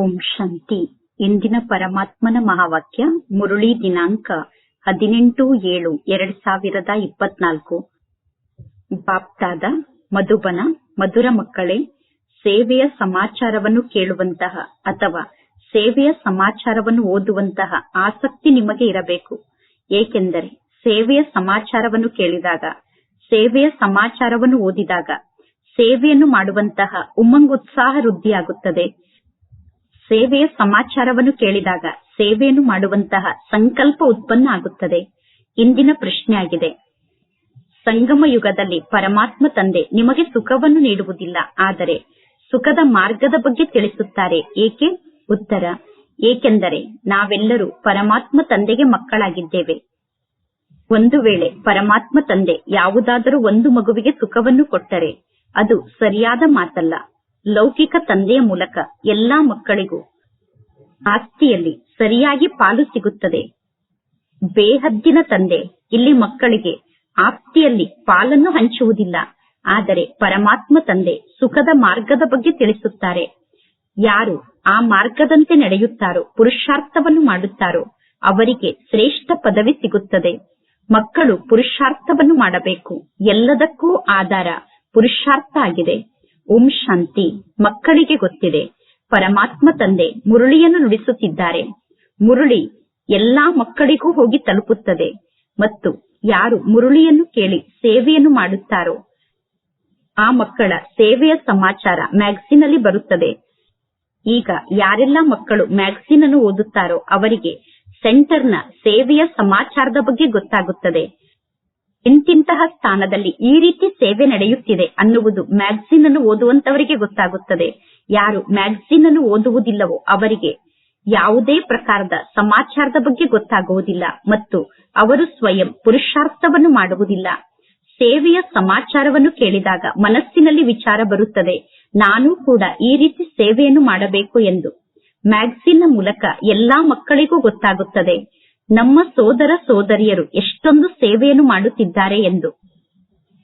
ಓಂ ಶಾಂತಿ. ಇಂದಿನ ಪರಮಾತ್ಮನ ಮಹಾವಾಕ್ಯ, ಮುರುಳಿ ದಿನಾಂಕ ಹದಿನೆಂಟು ಏಳು ಎರಡ್ ಸಾವಿರದ ಇಪ್ಪತ್ನಾಲ್ಕು. ಬಾಪ್ತಾದ, ಮಧುಬನ, ಮಧುರ ಮಕ್ಕಳೇ, ಸೇವೆಯ ಸಮಾಚಾರವನ್ನು ಕೇಳುವಂತಹ ಅಥವಾ ಸೇವೆಯ ಸಮಾಚಾರವನ್ನು ಓದುವಂತಹ ಆಸಕ್ತಿ ನಿಮಗೆ ಇರಬೇಕು. ಏಕೆಂದರೆ ಸೇವೆಯ ಸಮಾಚಾರವನ್ನು ಕೇಳಿದಾಗ, ಸೇವೆಯ ಸಮಾಚಾರವನ್ನು ಓದಿದಾಗ, ಸೇವೆಯನ್ನು ಮಾಡುವಂತಹ ಉಮ್ಮಂಗುತ್ಸಾಹ ವೃದ್ಧಿಯಾಗುತ್ತದೆ. ಸೇವೆಯ ಸಮಾಚಾರವನ್ನು ಕೇಳಿದಾಗ ಸೇವೆಯನ್ನು ಮಾಡುವಂತಹ ಸಂಕಲ್ಪ ಉತ್ಪನ್ನ ಆಗುತ್ತದೆ. ಇಂದಿನ ಪ್ರಶ್ನೆಯಾಗಿದೆ ಸಂಗಮ ಯುಗದಲ್ಲಿ ಪರಮಾತ್ಮ ತಂದೆ ನಿಮಗೆ ಸುಖವನ್ನು ನೀಡುವುದಿಲ್ಲ, ಆದರೆ ಸುಖದ ಮಾರ್ಗದ ಬಗ್ಗೆ ತಿಳಿಸುತ್ತಾರೆ. ಏಕೆ? ಉತ್ತರ, ಏಕೆಂದರೆ ನಾವೆಲ್ಲರೂ ಪರಮಾತ್ಮ ತಂದೆಗೆ ಮಕ್ಕಳಾಗಿದ್ದೇವೆ. ಒಂದು ವೇಳೆ ಪರಮಾತ್ಮ ತಂದೆ ಯಾವುದಾದರೂ ಒಂದು ಮಗುವಿಗೆ ಸುಖವನ್ನು ಕೊಟ್ಟರೆ, ಅದು ಸರಿಯಾದ ಮಾತಲ್ಲ. ಲೌಕಿಕ ತಂದೆಯ ಮೂಲಕ ಎಲ್ಲಾ ಮಕ್ಕಳಿಗೂ ಆಸ್ತಿಯಲ್ಲಿ ಸರಿಯಾಗಿ ಪಾಲು ಸಿಗುತ್ತದೆ. ಬೇಹದ್ದಿನ ತಂದೆ ಇಲ್ಲಿ ಮಕ್ಕಳಿಗೆ ಆಸ್ತಿಯಲ್ಲಿ ಪಾಲನ್ನು ಹಂಚುವುದಿಲ್ಲ. ಆದರೆ ಪರಮಾತ್ಮ ತಂದೆ ಸುಖದ ಮಾರ್ಗದ ಬಗ್ಗೆ ತಿಳಿಸುತ್ತಾರೆ. ಯಾರು ಆ ಮಾರ್ಗದಂತೆ ನಡೆಯುತ್ತಾರೋ, ಪುರುಷಾರ್ಥವನ್ನು ಮಾಡುತ್ತಾರೋ, ಅವರಿಗೆ ಶ್ರೇಷ್ಠ ಪದವಿ ಸಿಗುತ್ತದೆ. ಮಕ್ಕಳು ಪುರುಷಾರ್ಥವನ್ನು ಮಾಡಬೇಕು. ಎಲ್ಲದಕ್ಕೂ ಆಧಾರ ಪುರುಷಾರ್ಥ ಆಗಿದೆ. ಓಂ ಶಾಂತಿ ಮಕ್ಕಳಿಗೆ ಗೊತ್ತಿದೆ. ಪರಮಾತ್ಮ ತಂದೆ ಮುರುಳಿಯನ್ನು ನುಡಿಸುತ್ತಿದ್ದಾರೆ. ಮುರುಳಿ ಎಲ್ಲಾ ಮಕ್ಕಳಿಗೂ ಹೋಗಿ ತಲುಪುತ್ತದೆ. ಮತ್ತು ಯಾರು ಮುರುಳಿಯನ್ನು ಕೇಳಿ ಸೇವೆಯನ್ನು ಮಾಡುತ್ತಾರೋ, ಆ ಮಕ್ಕಳ ಸೇವೆಯ ಸಮಾಚಾರ ಮ್ಯಾಗ್ಸಿನ್ ಅಲ್ಲಿ ಬರುತ್ತದೆ. ಈಗ ಯಾರೆಲ್ಲ ಮಕ್ಕಳು ಮ್ಯಾಗ್ಸಿನ್ ಅನ್ನು ಓದುತ್ತಾರೋ, ಅವರಿಗೆ ಸೆಂಟರ್ನ ಸೇವೆಯ ಸಮಾಚಾರದ ಬಗ್ಗೆ ಗೊತ್ತಾಗುತ್ತದೆ. ಇಂತಿಂತಹ ಸ್ಥಾನದಲ್ಲಿ ಈ ರೀತಿ ಸೇವೆ ನಡೆಯುತ್ತಿದೆ ಅನ್ನುವುದು ಮ್ಯಾಗಝಿನ್ ಅನ್ನು ಓದುವಂತವರಿಗೆ ಗೊತ್ತಾಗುತ್ತದೆ. ಯಾರು ಮ್ಯಾಗಝಿನ್ ಅನ್ನು ಓದುವುದಿಲ್ಲವೋ ಅವರಿಗೆ ಯಾವುದೇ ಪ್ರಕಾರದ ಸಮಾಚಾರದ ಬಗ್ಗೆ ಗೊತ್ತಾಗುವುದಿಲ್ಲ ಮತ್ತು ಅವರು ಸ್ವಯಂ ಪುರುಷಾರ್ಥವನ್ನು ಮಾಡುವುದಿಲ್ಲ. ಸೇವೆಯ ಸಮಾಚಾರವನ್ನು ಕೇಳಿದಾಗ ಮನಸ್ಸಿನಲ್ಲಿ ವಿಚಾರ ಬರುತ್ತದೆ. ನಾನು ಕೂಡ ಈ ರೀತಿ ಸೇವೆಯನ್ನು ಮಾಡಬೇಕು ಎಂದು. ಮ್ಯಾಗಝಿನ್ ಮೂಲಕ ಎಲ್ಲಾ ಮಕ್ಕಳಿಗೂ ಗೊತ್ತಾಗುತ್ತದೆ. ನಮ್ಮ ಸೋದರ ಸೋದರಿಯರು ಎಷ್ಟೊಂದು ಸೇವೆಯನ್ನು ಮಾಡುತ್ತಿದ್ದಾರೆ ಎಂದು.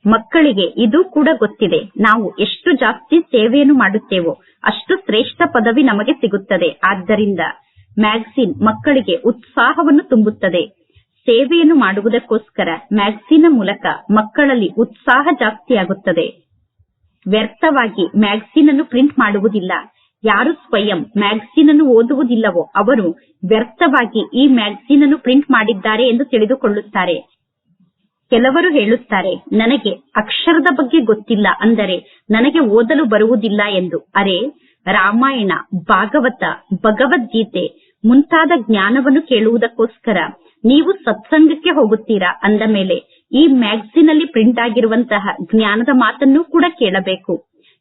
ಮಕ್ಕಳಿಗೆ ಇದು ಕೂಡ ಗೊತ್ತಿದೆ. ನಾವು ಎಷ್ಟು ಜಾಸ್ತಿ ಸೇವೆಯನ್ನು ಮಾಡುತ್ತೇವೋ ಅಷ್ಟು ಶ್ರೇಷ್ಠ ಪದವಿ ನಮಗೆ ಸಿಗುತ್ತದೆ. ಆದ್ದರಿಂದ ಮ್ಯಾಗ್ಸಿನ್ ಮಕ್ಕಳಿಗೆ ಉತ್ಸಾಹವನ್ನು ತುಂಬುತ್ತದೆ. ಸೇವೆಯನ್ನು ಮಾಡುವುದಕ್ಕೋಸ್ಕರ ಮ್ಯಾಗ್ಸಿನ್ ಮೂಲಕ ಮಕ್ಕಳಲ್ಲಿ ಉತ್ಸಾಹ ಜಾಸ್ತಿಯಾಗುತ್ತದೆ. ವ್ಯರ್ಥವಾಗಿ ಮ್ಯಾಗಝಿನ್ ಅನ್ನು ಪ್ರಿಂಟ್ ಮಾಡುವುದಿಲ್ಲ. ಯಾರು ಸ್ವಯಂ ಮ್ಯಾಗಝಿನ್ ಅನ್ನು ಓದುವುದಿಲ್ಲವೋ ಅವರು ವ್ಯರ್ಥವಾಗಿ ಈ ಮ್ಯಾಗಝಿನ್ ಅನ್ನು ಪ್ರಿಂಟ್ ಮಾಡಿದ್ದಾರೆ ಎಂದು ತಿಳಿದುಕೊಳ್ಳುತ್ತಾರೆ. ಕೆಲವರು ಹೇಳುತ್ತಾರೆ, ನನಗೆ ಅಕ್ಷರದ ಬಗ್ಗೆ ಗೊತ್ತಿಲ್ಲ ಅಂದರೆ ನನಗೆ ಓದಲು ಬರುವುದಿಲ್ಲ ಎಂದು. ಅರೆ, ರಾಮಾಯಣ, ಭಾಗವತ, ಭಗವದ್ಗೀತೆ ಮುಂತಾದ ಜ್ಞಾನವನ್ನು ಕೇಳುವುದಕ್ಕೋಸ್ಕರ ನೀವು ಸತ್ಸಂಗಕ್ಕೆ ಹೋಗುತ್ತೀರಾ ಅಂದ ಮೇಲೆ ಈ ಮ್ಯಾಗ್ಝಿನ್ ಅಲ್ಲಿ ಪ್ರಿಂಟ್ ಆಗಿರುವಂತಹ ಜ್ಞಾನದ ಮಾತನ್ನು ಕೂಡ ಕೇಳಬೇಕು.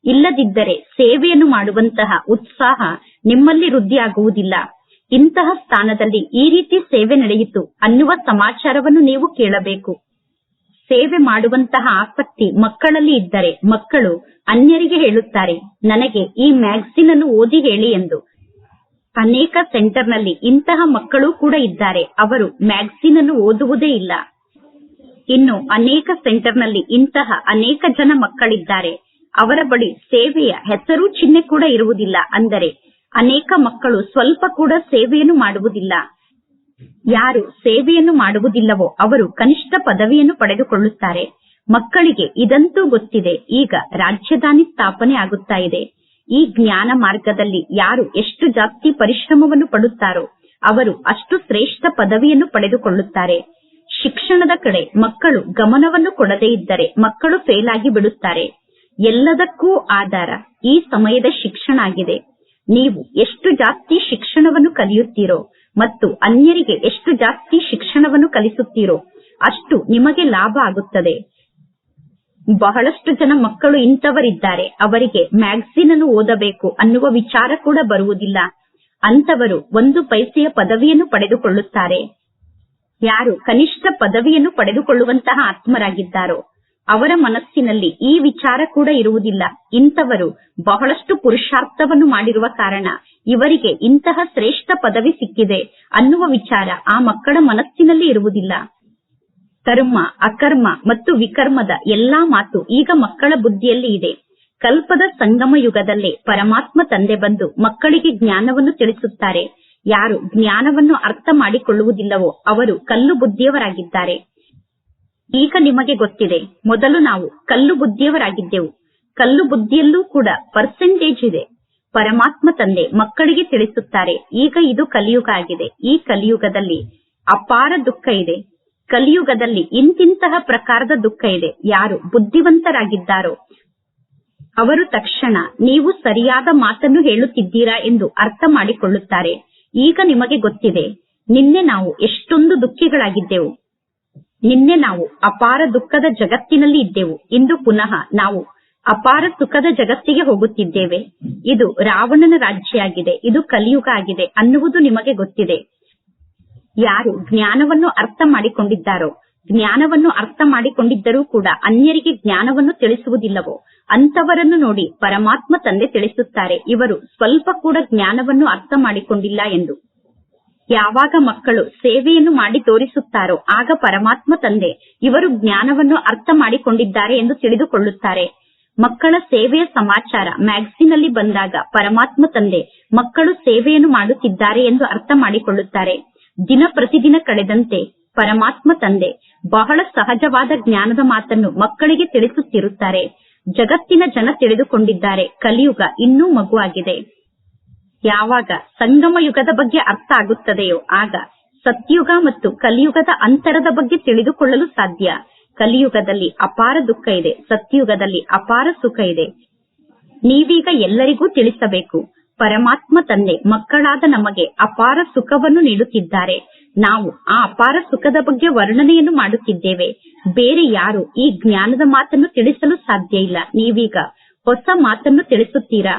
ಇಲ್ಲದಿದ್ದರೆ ಸೇವೆಯನ್ನು ಮಾಡುವಂತಹ ಉತ್ಸಾಹ ನಿಮ್ಮಲ್ಲಿ ವೃದ್ಧಿಯಾಗುವುದಿಲ್ಲ. ಇಂತಹ ಸ್ಥಾನದಲ್ಲಿ ಈ ರೀತಿ ಸೇವೆ ನಡೆಯಿತು ಅನ್ನುವ ಸಮಾಚಾರವನ್ನು ನೀವು ಕೇಳಬೇಕು. ಸೇವೆ ಮಾಡುವಂತಹ ಆಸಕ್ತಿ ಮಕ್ಕಳಲ್ಲಿ ಇದ್ದರೆ ಮಕ್ಕಳು ಅನ್ಯರಿಗೆ ಹೇಳುತ್ತಾರೆ, ನನಗೆ ಈ ಮ್ಯಾಗಝಿನ್ ಅನ್ನು ಓದಿ ಹೇಳಿ ಎಂದು. ಅನೇಕ ಸೆಂಟರ್ನಲ್ಲಿ ಇಂತಹ ಮಕ್ಕಳು ಕೂಡ ಇದ್ದಾರೆ, ಅವರು ಮ್ಯಾಗಝಿನ್ ಅನ್ನು ಓದುವುದೇ ಇಲ್ಲ. ಇನ್ನು ಅನೇಕ ಸೆಂಟರ್ನಲ್ಲಿ ಇಂತಹ ಅನೇಕ ಜನ ಮಕ್ಕಳಿದ್ದಾರೆ, ಅವರ ಬಳಿ ಸೇವೆಯ ಹೆಸರು ಚಿಹ್ನೆ ಕೂಡ ಇರುವುದಿಲ್ಲ, ಅಂದರೆ ಅನೇಕ ಮಕ್ಕಳು ಸ್ವಲ್ಪ ಕೂಡ ಸೇವೆಯನ್ನು ಮಾಡುವುದಿಲ್ಲ. ಯಾರು ಸೇವೆಯನ್ನು ಮಾಡುವುದಿಲ್ಲವೋ ಅವರು ಕನಿಷ್ಠ ಪದವಿಯನ್ನು ಪಡೆದುಕೊಳ್ಳುತ್ತಾರೆ. ಮಕ್ಕಳಿಗೆ ಇದಂತೂ ಗೊತ್ತಿದೆ, ಈಗ ರಾಜಧಾನಿ ಸ್ಥಾಪನೆ ಆಗುತ್ತಾ ಇದೆ. ಈ ಜ್ಞಾನ ಮಾರ್ಗದಲ್ಲಿ ಯಾರು ಎಷ್ಟು ಜಾಸ್ತಿ ಪರಿಶ್ರಮವನ್ನು ಪಡುತ್ತಾರೋ, ಅವರು ಅಷ್ಟು ಶ್ರೇಷ್ಠ ಪದವಿಯನ್ನು ಪಡೆದುಕೊಳ್ಳುತ್ತಾರೆ. ಶಿಕ್ಷಣದ ಕಡೆ ಮಕ್ಕಳು ಗಮನವನ್ನು ಕೊಡದೇ ಇದ್ದರೆ ಮಕ್ಕಳು ಫೇಲ್ ಆಗಿ ಬಿಡುತ್ತಾರೆ. ಎಲ್ಲದಕ್ಕೂ ಆಧಾರ ಈ ಸಮಯದ ಶಿಕ್ಷಣ ಆಗಿದೆ. ನೀವು ಎಷ್ಟು ಜಾಸ್ತಿ ಶಿಕ್ಷಣವನ್ನು ಕಲಿಯುತ್ತೀರೋ ಮತ್ತು ಅನ್ಯರಿಗೆ ಎಷ್ಟು ಜಾಸ್ತಿ ಶಿಕ್ಷಣವನ್ನು ಕಲಿಸುತ್ತೀರೋ ಅಷ್ಟು ನಿಮಗೆ ಲಾಭ ಆಗುತ್ತದೆ. ಬಹಳಷ್ಟು ಜನ ಮಕ್ಕಳು ಇಂಥವರಿದ್ದಾರೆ. ಅವರಿಗೆ ಮ್ಯಾಗಝಿನ್ ಅನ್ನು ಓದಬೇಕು ಅನ್ನುವ ವಿಚಾರ ಕೂಡ ಬರುವುದಿಲ್ಲ. ಅಂತವರು ಒಂದು ಪೈಸೆಯ ಪದವಿಯನ್ನು ಪಡೆದುಕೊಳ್ಳುತ್ತಾರೆ. ಯಾರು ಕನಿಷ್ಠ ಪದವಿಯನ್ನು ಪಡೆದುಕೊಳ್ಳುವಂತಹ ಆತ್ಮರಾಗಿದ್ದಾರೋ ಅವರ ಮನಸ್ಸಿನಲ್ಲಿ ಈ ವಿಚಾರ ಕೂಡ ಇರುವುದಿಲ್ಲ. ಇಂಥವರು ಬಹಳಷ್ಟು ಪುರುಷಾರ್ಥವನ್ನು ಮಾಡಿರುವ ಕಾರಣ ಇವರಿಗೆ ಇಂತಹ ಶ್ರೇಷ್ಠ ಪದವಿ ಸಿಕ್ಕಿದೆ ಅನ್ನುವ ವಿಚಾರ ಆ ಮಕ್ಕಳ ಮನಸ್ಸಿನಲ್ಲಿ ಇರುವುದಿಲ್ಲ. ಕರ್ಮ ಅಕರ್ಮ ಮತ್ತು ವಿಕರ್ಮದ ಎಲ್ಲಾ ಮಾತು ಈಗ ಮಕ್ಕಳ ಬುದ್ಧಿಯಲ್ಲಿ ಇದೆ. ಕಲ್ಪದ ಸಂಗಮ ಯುಗದಲ್ಲೇ ಪರಮಾತ್ಮ ತಂದೆ ಬಂದು ಮಕ್ಕಳಿಗೆ ಜ್ಞಾನವನ್ನು ತಿಳಿಸುತ್ತಾರೆ. ಯಾರು ಜ್ಞಾನವನ್ನು ಅರ್ಥ ಮಾಡಿಕೊಳ್ಳುವುದಿಲ್ಲವೋ ಅವರು ಕಲ್ಲು ಬುದ್ಧಿಯವರಾಗಿದ್ದಾರೆ. ಈಗ ನಿಮಗೆ ಗೊತ್ತಿದೆ, ಮೊದಲು ನಾವು ಕಲ್ಲು ಬುದ್ಧಿಯವರಾಗಿದ್ದೆವು. ಕಲ್ಲು ಬುದ್ಧಿಯಲ್ಲೂ ಕೂಡ ಪರ್ಸೆಂಟೇಜ್ ಇದೆ. ಪರಮಾತ್ಮ ತಂದೆ ಮಕ್ಕಳಿಗೆ ತಿಳಿಸುತ್ತಾರೆ, ಈಗ ಇದು ಕಲಿಯುಗ ಆಗಿದೆ. ಈ ಕಲಿಯುಗದಲ್ಲಿ ಅಪಾರ ದುಃಖ ಇದೆ. ಕಲಿಯುಗದಲ್ಲಿ ಇಂತಿಂತಹ ಪ್ರಕಾರದ ದುಃಖ ಇದೆ. ಯಾರು ಬುದ್ಧಿವಂತರಾಗಿದ್ದಾರೋ ಅವರು ತಕ್ಷಣ ನೀವು ಸರಿಯಾದ ಮಾತನ್ನು ಹೇಳುತ್ತಿದ್ದೀರಾ ಎಂದು ಅರ್ಥ ಮಾಡಿಕೊಳ್ಳುತ್ತಾರೆ. ಈಗ ನಿಮಗೆ ಗೊತ್ತಿದೆ, ನಿನ್ನೆ ನಾವು ಎಷ್ಟೊಂದು ದುಃಖಿಗಳಾಗಿದ್ದೆವು. ನಿನ್ನೆ ನಾವು ಅಪಾರ ದುಃಖದ ಜಗತ್ತಿನಲ್ಲಿ ಇದ್ದೆವು. ಇಂದು ಪುನಃ ನಾವು ಅಪಾರ ಸುಖದ ಜಗತ್ತಿಗೆ ಹೋಗುತ್ತಿದ್ದೇವೆ. ಇದು ರಾವಣನ ರಾಜ್ಯ ಆಗಿದೆ ಇದು ಕಲಿಯುಗ ಆಗಿದೆ ಅನ್ನುವುದು ನಿಮಗೆ ಗೊತ್ತಿದೆ. ಯಾರು ಜ್ಞಾನವನ್ನು ಅರ್ಥ ಮಾಡಿಕೊಂಡಿದ್ದಾರೋ, ಜ್ಞಾನವನ್ನು ಅರ್ಥ ಮಾಡಿಕೊಂಡಿದ್ದರೂ ಕೂಡ ಅನ್ಯರಿಗೆ ಜ್ಞಾನವನ್ನು ತಿಳಿಸುವುದಿಲ್ಲವೋ ಅಂತವರನ್ನು ನೋಡಿ ಪರಮಾತ್ಮ ತಂದೆ ತಿಳಿಸುತ್ತಾರೆ. ಇವರು ಸ್ವಲ್ಪ ಕೂಡ ಜ್ಞಾನವನ್ನು ಅರ್ಥ ಮಾಡಿಕೊಂಡಿಲ್ಲ ಎಂದು. ಯಾವಾಗ ಮಕ್ಕಳು ಸೇವೆಯನ್ನು ಮಾಡಿ ತೋರಿಸುತ್ತಾರೋ, ಆಗ ಪರಮಾತ್ಮ ತಂದೆ ಇವರು ಜ್ಞಾನವನ್ನು ಅರ್ಥ ಮಾಡಿಕೊಂಡಿದ್ದಾರೆ ಎಂದು ತಿಳಿದುಕೊಳ್ಳುತ್ತಾರೆ. ಮಕ್ಕಳ ಸೇವೆಯ ಸಮಾಚಾರ ಮ್ಯಾಗಝಿನ್ ಅಲ್ಲಿ ಬಂದಾಗ ಪರಮಾತ್ಮ ತಂದೆ ಮಕ್ಕಳು ಸೇವೆಯನ್ನು ಮಾಡುತ್ತಿದ್ದಾರೆ ಎಂದು ಅರ್ಥ ಮಾಡಿಕೊಳ್ಳುತ್ತಾರೆ. ದಿನ ಪ್ರತಿದಿನ ಕಳೆದಂತೆ ಪರಮಾತ್ಮ ತಂದೆ ಬಹಳ ಸಹಜವಾದ ಜ್ಞಾನದ ಮಾತನ್ನು ಮಕ್ಕಳಿಗೆ ತಿಳಿಸುತ್ತಿರುತ್ತಾರೆ. ಜಗತ್ತಿನ ಜನ ತಿಳಿದುಕೊಂಡಿದ್ದಾರೆ. ಕಲಿಯುಗ ಇನ್ನೂ ಮಗುವಾಗಿದೆ. ಯಾವಾಗ ಸಂಗಮ ಯುಗದ ಬಗ್ಗೆ ಅರ್ಥ ಆಗುತ್ತದೆಯೋ ಆಗ ಸತ್ಯುಗ ಮತ್ತು ಕಲಿಯುಗದ ಅಂತರದ ಬಗ್ಗೆ ತಿಳಿದುಕೊಳ್ಳಲು ಸಾಧ್ಯ. ಕಲಿಯುಗದಲ್ಲಿ ಅಪಾರ ದುಃಖ ಇದೆ, ಸತ್ಯುಗದಲ್ಲಿ ಅಪಾರ ಸುಖ ಇದೆ. ನೀವೀಗ ಎಲ್ಲರಿಗೂ ತಿಳಿಸಬೇಕು, ಪರಮಾತ್ಮ ತಂದೆ, ಮಕ್ಕಳಾದ ನಮಗೆ ಅಪಾರ ಸುಖವನ್ನು ನೀಡುತ್ತಿದ್ದಾರೆ. ನಾವು ಆ ಅಪಾರ ಸುಖದ ಬಗ್ಗೆ ವರ್ಣನೆಯನ್ನು ಮಾಡುತ್ತಿದ್ದೇವೆ. ಬೇರೆ ಯಾರು ಈ ಜ್ಞಾನದ ಮಾತನ್ನು ತಿಳಿಸಲು ಸಾಧ್ಯ ಇಲ್ಲ. ನೀವೀಗ ಹೊಸ ಮಾತನ್ನು ತಿಳಿಸುತ್ತೀರಾ?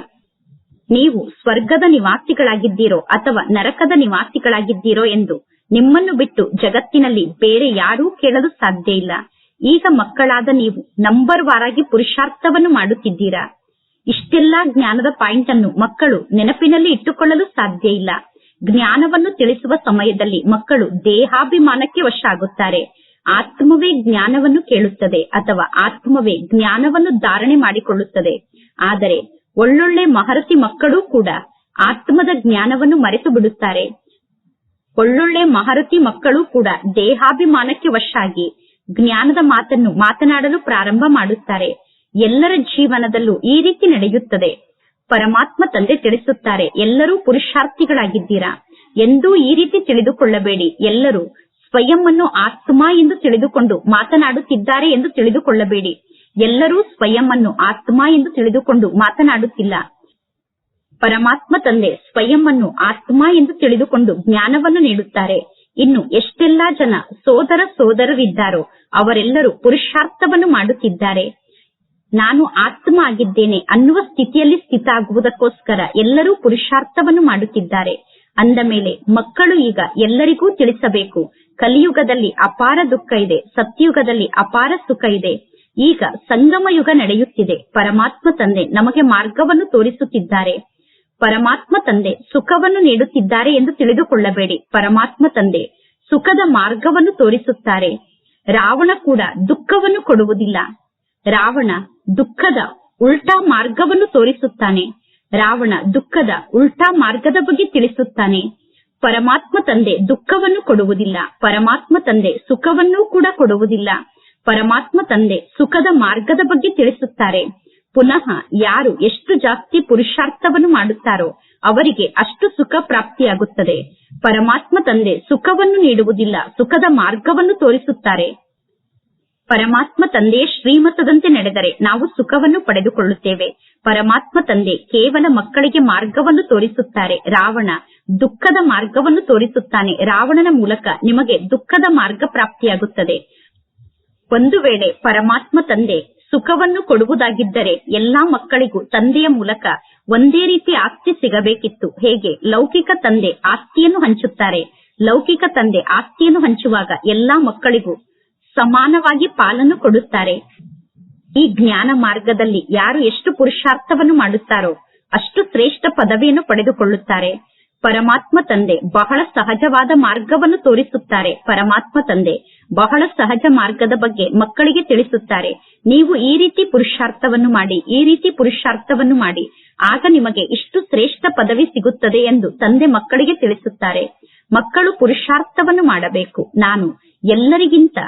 ನೀವು ಸ್ವರ್ಗದ ನಿವಾಸಿಗಳಾಗಿದ್ದೀರೋ ಅಥವಾ ನರಕದ ನಿವಾಸಿಗಳಾಗಿದ್ದೀರೋ ಎಂದು ನಿಮ್ಮನ್ನು ಬಿಟ್ಟು ಜಗತ್ತಿನಲ್ಲಿ ಬೇರೆ ಯಾರೂ ಕೇಳಲು ಸಾಧ್ಯ ಇಲ್ಲ. ಈಗ ಮಕ್ಕಳಾದ ನೀವು ನಂಬರ್ ವಾರಾಗಿ ಪುರುಷಾರ್ಥವನ್ನು ಮಾಡುತ್ತಿದ್ದೀರಾ? ಇಷ್ಟೆಲ್ಲಾ ಜ್ಞಾನದ ಪಾಯಿಂಟ್ ಅನ್ನು ಮಕ್ಕಳು ನೆನಪಿನಲ್ಲಿ ಇಟ್ಟುಕೊಳ್ಳಲು ಸಾಧ್ಯ ಇಲ್ಲ. ಜ್ಞಾನವನ್ನು ತಿಳಿಸುವ ಸಮಯದಲ್ಲಿ ಮಕ್ಕಳು ದೇಹಾಭಿಮಾನಕ್ಕೆ ವಶ ಆಗುತ್ತಾರೆ ಆತ್ಮವೇ ಜ್ಞಾನವನ್ನು ಕೇಳುತ್ತದೆ ಅಥವಾ ಆತ್ಮವೇ ಜ್ಞಾನವನ್ನು ಧಾರಣೆ ಮಾಡಿಕೊಳ್ಳುತ್ತದೆ. ಆದರೆ ಒಳ್ಳೊಳ್ಳೆ ಮಹರ್ಷಿ ಮಕ್ಕಳು ಕೂಡ ಆತ್ಮದ ಜ್ಞಾನವನ್ನು ಮರೆತು ಬಿಡುತ್ತಾರೆ. ಒಳ್ಳೊಳ್ಳೆ ಮಹರತಿ ಮಕ್ಕಳು ಕೂಡ ದೇಹಾಭಿಮಾನಕ್ಕೆ ವಶ ಆಗಿ ಜ್ಞಾನದ ಮಾತನ್ನು ಮಾತನಾಡಲು ಪ್ರಾರಂಭ ಮಾಡುತ್ತಾರೆ. ಎಲ್ಲರ ಜೀವನದಲ್ಲೂ ಈ ರೀತಿ ನಡೆಯುತ್ತದೆ. ಪರಮಾತ್ಮ ತಂದೆ ತಿಳಿಸುತ್ತಾರೆ, ಎಲ್ಲರೂ ಪುರುಷಾರ್ಥಿಗಳಾಗಿದ್ದೀರಾ? ಎಂದೂ ಈ ರೀತಿ ತಿಳಿದುಕೊಳ್ಳಬೇಡಿ. ಎಲ್ಲರೂ ಸ್ವಯಂ ಅನ್ನು ಆತ್ಮ ಎಂದು ತಿಳಿದುಕೊಂಡು ಮಾತನಾಡುತ್ತಿದ್ದಾರೆ ಎಂದು ತಿಳಿದುಕೊಳ್ಳಬೇಡಿ. ಎಲ್ಲರೂ ಸ್ವಯಂ ಅನ್ನು ಆತ್ಮ ಎಂದು ತಿಳಿದುಕೊಂಡು ಮಾತನಾಡುತ್ತಿಲ್ಲ. ಪರಮಾತ್ಮ ತಂದೆ ಸ್ವಯಂ ಅನ್ನು ಆತ್ಮ ಎಂದು ತಿಳಿದುಕೊಂಡು ಜ್ಞಾನವನ್ನು ನೀಡುತ್ತಾರೆ. ಇನ್ನು ಎಷ್ಟೆಲ್ಲಾ ಜನ ಸೋದರ ಸೋದರರಿದ್ದಾರೋ ಅವರೆಲ್ಲರೂ ಪುರುಷಾರ್ಥವನ್ನು ಮಾಡುತ್ತಿದ್ದಾರೆ. ನಾನು ಆತ್ಮ ಆಗಿದ್ದೇನೆ ಅನ್ನುವ ಸ್ಥಿತಿಯಲ್ಲಿ ಸ್ಥಿತ ಆಗುವುದಕ್ಕೋಸ್ಕರ ಎಲ್ಲರೂ ಪುರುಷಾರ್ಥವನ್ನು ಮಾಡುತ್ತಿದ್ದಾರೆ. ಅಂದ ಮೇಲೆ ಮಕ್ಕಳು ಈಗ ಎಲ್ಲರಿಗೂ ತಿಳಿಸಬೇಕು. ಕಲಿಯುಗದಲ್ಲಿ ಅಪಾರ ದುಃಖ ಇದೆ, ಸತ್ಯುಗದಲ್ಲಿ ಅಪಾರ ಸುಖ ಇದೆ. ಈಗ ಸಂಗಮ ಯುಗ ನಡೆಯುತ್ತಿದೆ, ಪರಮಾತ್ಮ ತಂದೆ ನಮಗೆ ಮಾರ್ಗವನ್ನು ತೋರಿಸುತ್ತಿದ್ದಾರೆ. ಪರಮಾತ್ಮ ತಂದೆ ಸುಖವನ್ನು ನೀಡುತ್ತಿದ್ದಾರೆ ಎಂದು ತಿಳಿದುಕೊಳ್ಳಬೇಡಿ. ಪರಮಾತ್ಮ ತಂದೆ ಸುಖದ ಮಾರ್ಗವನ್ನು ತೋರಿಸುತ್ತಾರೆ. ರಾವಣ ಕೂಡ ದುಃಖವನ್ನು ಕೊಡುವುದಿಲ್ಲ. ರಾವಣ ದುಃಖದ ಉಲ್ಟಾ ಮಾರ್ಗವನ್ನು ತೋರಿಸುತ್ತಾನೆ. ರಾವಣ ದುಃಖದ ಉಲ್ಟಾ ಮಾರ್ಗದ ಬಗ್ಗೆ ತಿಳಿಸುತ್ತಾನೆ. ಪರಮಾತ್ಮ ತಂದೆ ದುಃಖವನ್ನು ಕೊಡುವುದಿಲ್ಲ. ಪರಮಾತ್ಮ ತಂದೆ ಸುಖವನ್ನೂ ಕೂಡ ಕೊಡುವುದಿಲ್ಲ. ಪರಮಾತ್ಮ ತಂದೆ ಸುಖದ ಮಾರ್ಗದ ಬಗ್ಗೆ ತಿಳಿಸುತ್ತಾರೆ. ಪುನಃ ಯಾರು ಎಷ್ಟು ಜಾಸ್ತಿ ಪುರುಷಾರ್ಥವನ್ನು ಮಾಡುತ್ತಾರೋ ಅವರಿಗೆ ಅಷ್ಟು ಸುಖ ಪ್ರಾಪ್ತಿಯಾಗುತ್ತದೆ. ಪರಮಾತ್ಮ ತಂದೆ ಸುಖವನ್ನು ನೀಡುವುದಿಲ್ಲ, ಸುಖದ ಮಾರ್ಗವನ್ನು ತೋರಿಸುತ್ತಾರೆ. ಪರಮಾತ್ಮ ತಂದೆ ಶ್ರೀಮತದಂತೆ ನಡೆದರೆ ನಾವು ಸುಖವನ್ನು ಪಡೆದುಕೊಳ್ಳುತ್ತೇವೆ. ಪರಮಾತ್ಮ ತಂದೆ ಕೇವಲ ಮಕ್ಕಳಿಗೆ ಮಾರ್ಗವನ್ನು ತೋರಿಸುತ್ತಾರೆ. ರಾವಣ ದುಃಖದ ಮಾರ್ಗವನ್ನು ತೋರಿಸುತ್ತಾನೆ. ರಾವಣನ ಮೂಲಕ ನಿಮಗೆ ದುಃಖದ ಮಾರ್ಗ ಪ್ರಾಪ್ತಿಯಾಗುತ್ತದೆ. ಒಂದು ವೇಳೆ ಪರಮಾತ್ಮ ತಂದೆ ಸುಖವನ್ನು ಕೊಡುವುದಾಗಿದ್ದರೆ ಎಲ್ಲಾ ಮಕ್ಕಳಿಗೂ ತಂದೆಯ ಮೂಲಕ ಒಂದೇ ರೀತಿ ಆಸ್ತಿ ಸಿಗಬೇಕಿತ್ತು. ಹೇಗೆ? ಲೌಕಿಕ ತಂದೆ ಆಸ್ತಿಯನ್ನು ಹಂಚುತ್ತಾರೆ. ಲೌಕಿಕ ತಂದೆ ಆಸ್ತಿಯನ್ನು ಹಂಚುವಾಗ ಎಲ್ಲಾ ಮಕ್ಕಳಿಗೂ ಸಮಾನವಾಗಿ ಪಾಲನ್ನು ಕೊಡುತ್ತಾರೆ. ಈ ಜ್ಞಾನ ಮಾರ್ಗದಲ್ಲಿ ಯಾರು ಎಷ್ಟು ಪುರುಷಾರ್ಥವನ್ನು ಮಾಡುತ್ತಾರೋ ಅಷ್ಟು ಶ್ರೇಷ್ಠ ಪದವಿಯನ್ನು ಪಡೆದುಕೊಳ್ಳುತ್ತಾರೆ. ಪರಮಾತ್ಮ ತಂದೆ ಬಹಳ ಸಹಜವಾದ ಮಾರ್ಗವನ್ನು ತೋರಿಸುತ್ತಾರೆ. ಪರಮಾತ್ಮ ತಂದೆ ಬಹಳ ಸಹಜ ಮಾರ್ಗದ ಬಗ್ಗೆ ಮಕ್ಕಳಿಗೆ ತಿಳಿಸುತ್ತಾರೆ. ನೀವು ಈ ರೀತಿ ಪುರುಷಾರ್ಥವನ್ನು ಮಾಡಿ, ಈ ರೀತಿ ಪುರುಷಾರ್ಥವನ್ನು ಮಾಡಿ, ಆಗ ನಿಮಗೆ ಇಷ್ಟು ಶ್ರೇಷ್ಠ ಪದವಿ ಸಿಗುತ್ತದೆ ಎಂದು ತಂದೆ ಮಕ್ಕಳಿಗೆ ತಿಳಿಸುತ್ತಾರೆ. ಮಕ್ಕಳು ಪುರುಷಾರ್ಥವನ್ನು ಮಾಡಬೇಕು. ನಾನು ಎಲ್ಲರಿಗಿಂತ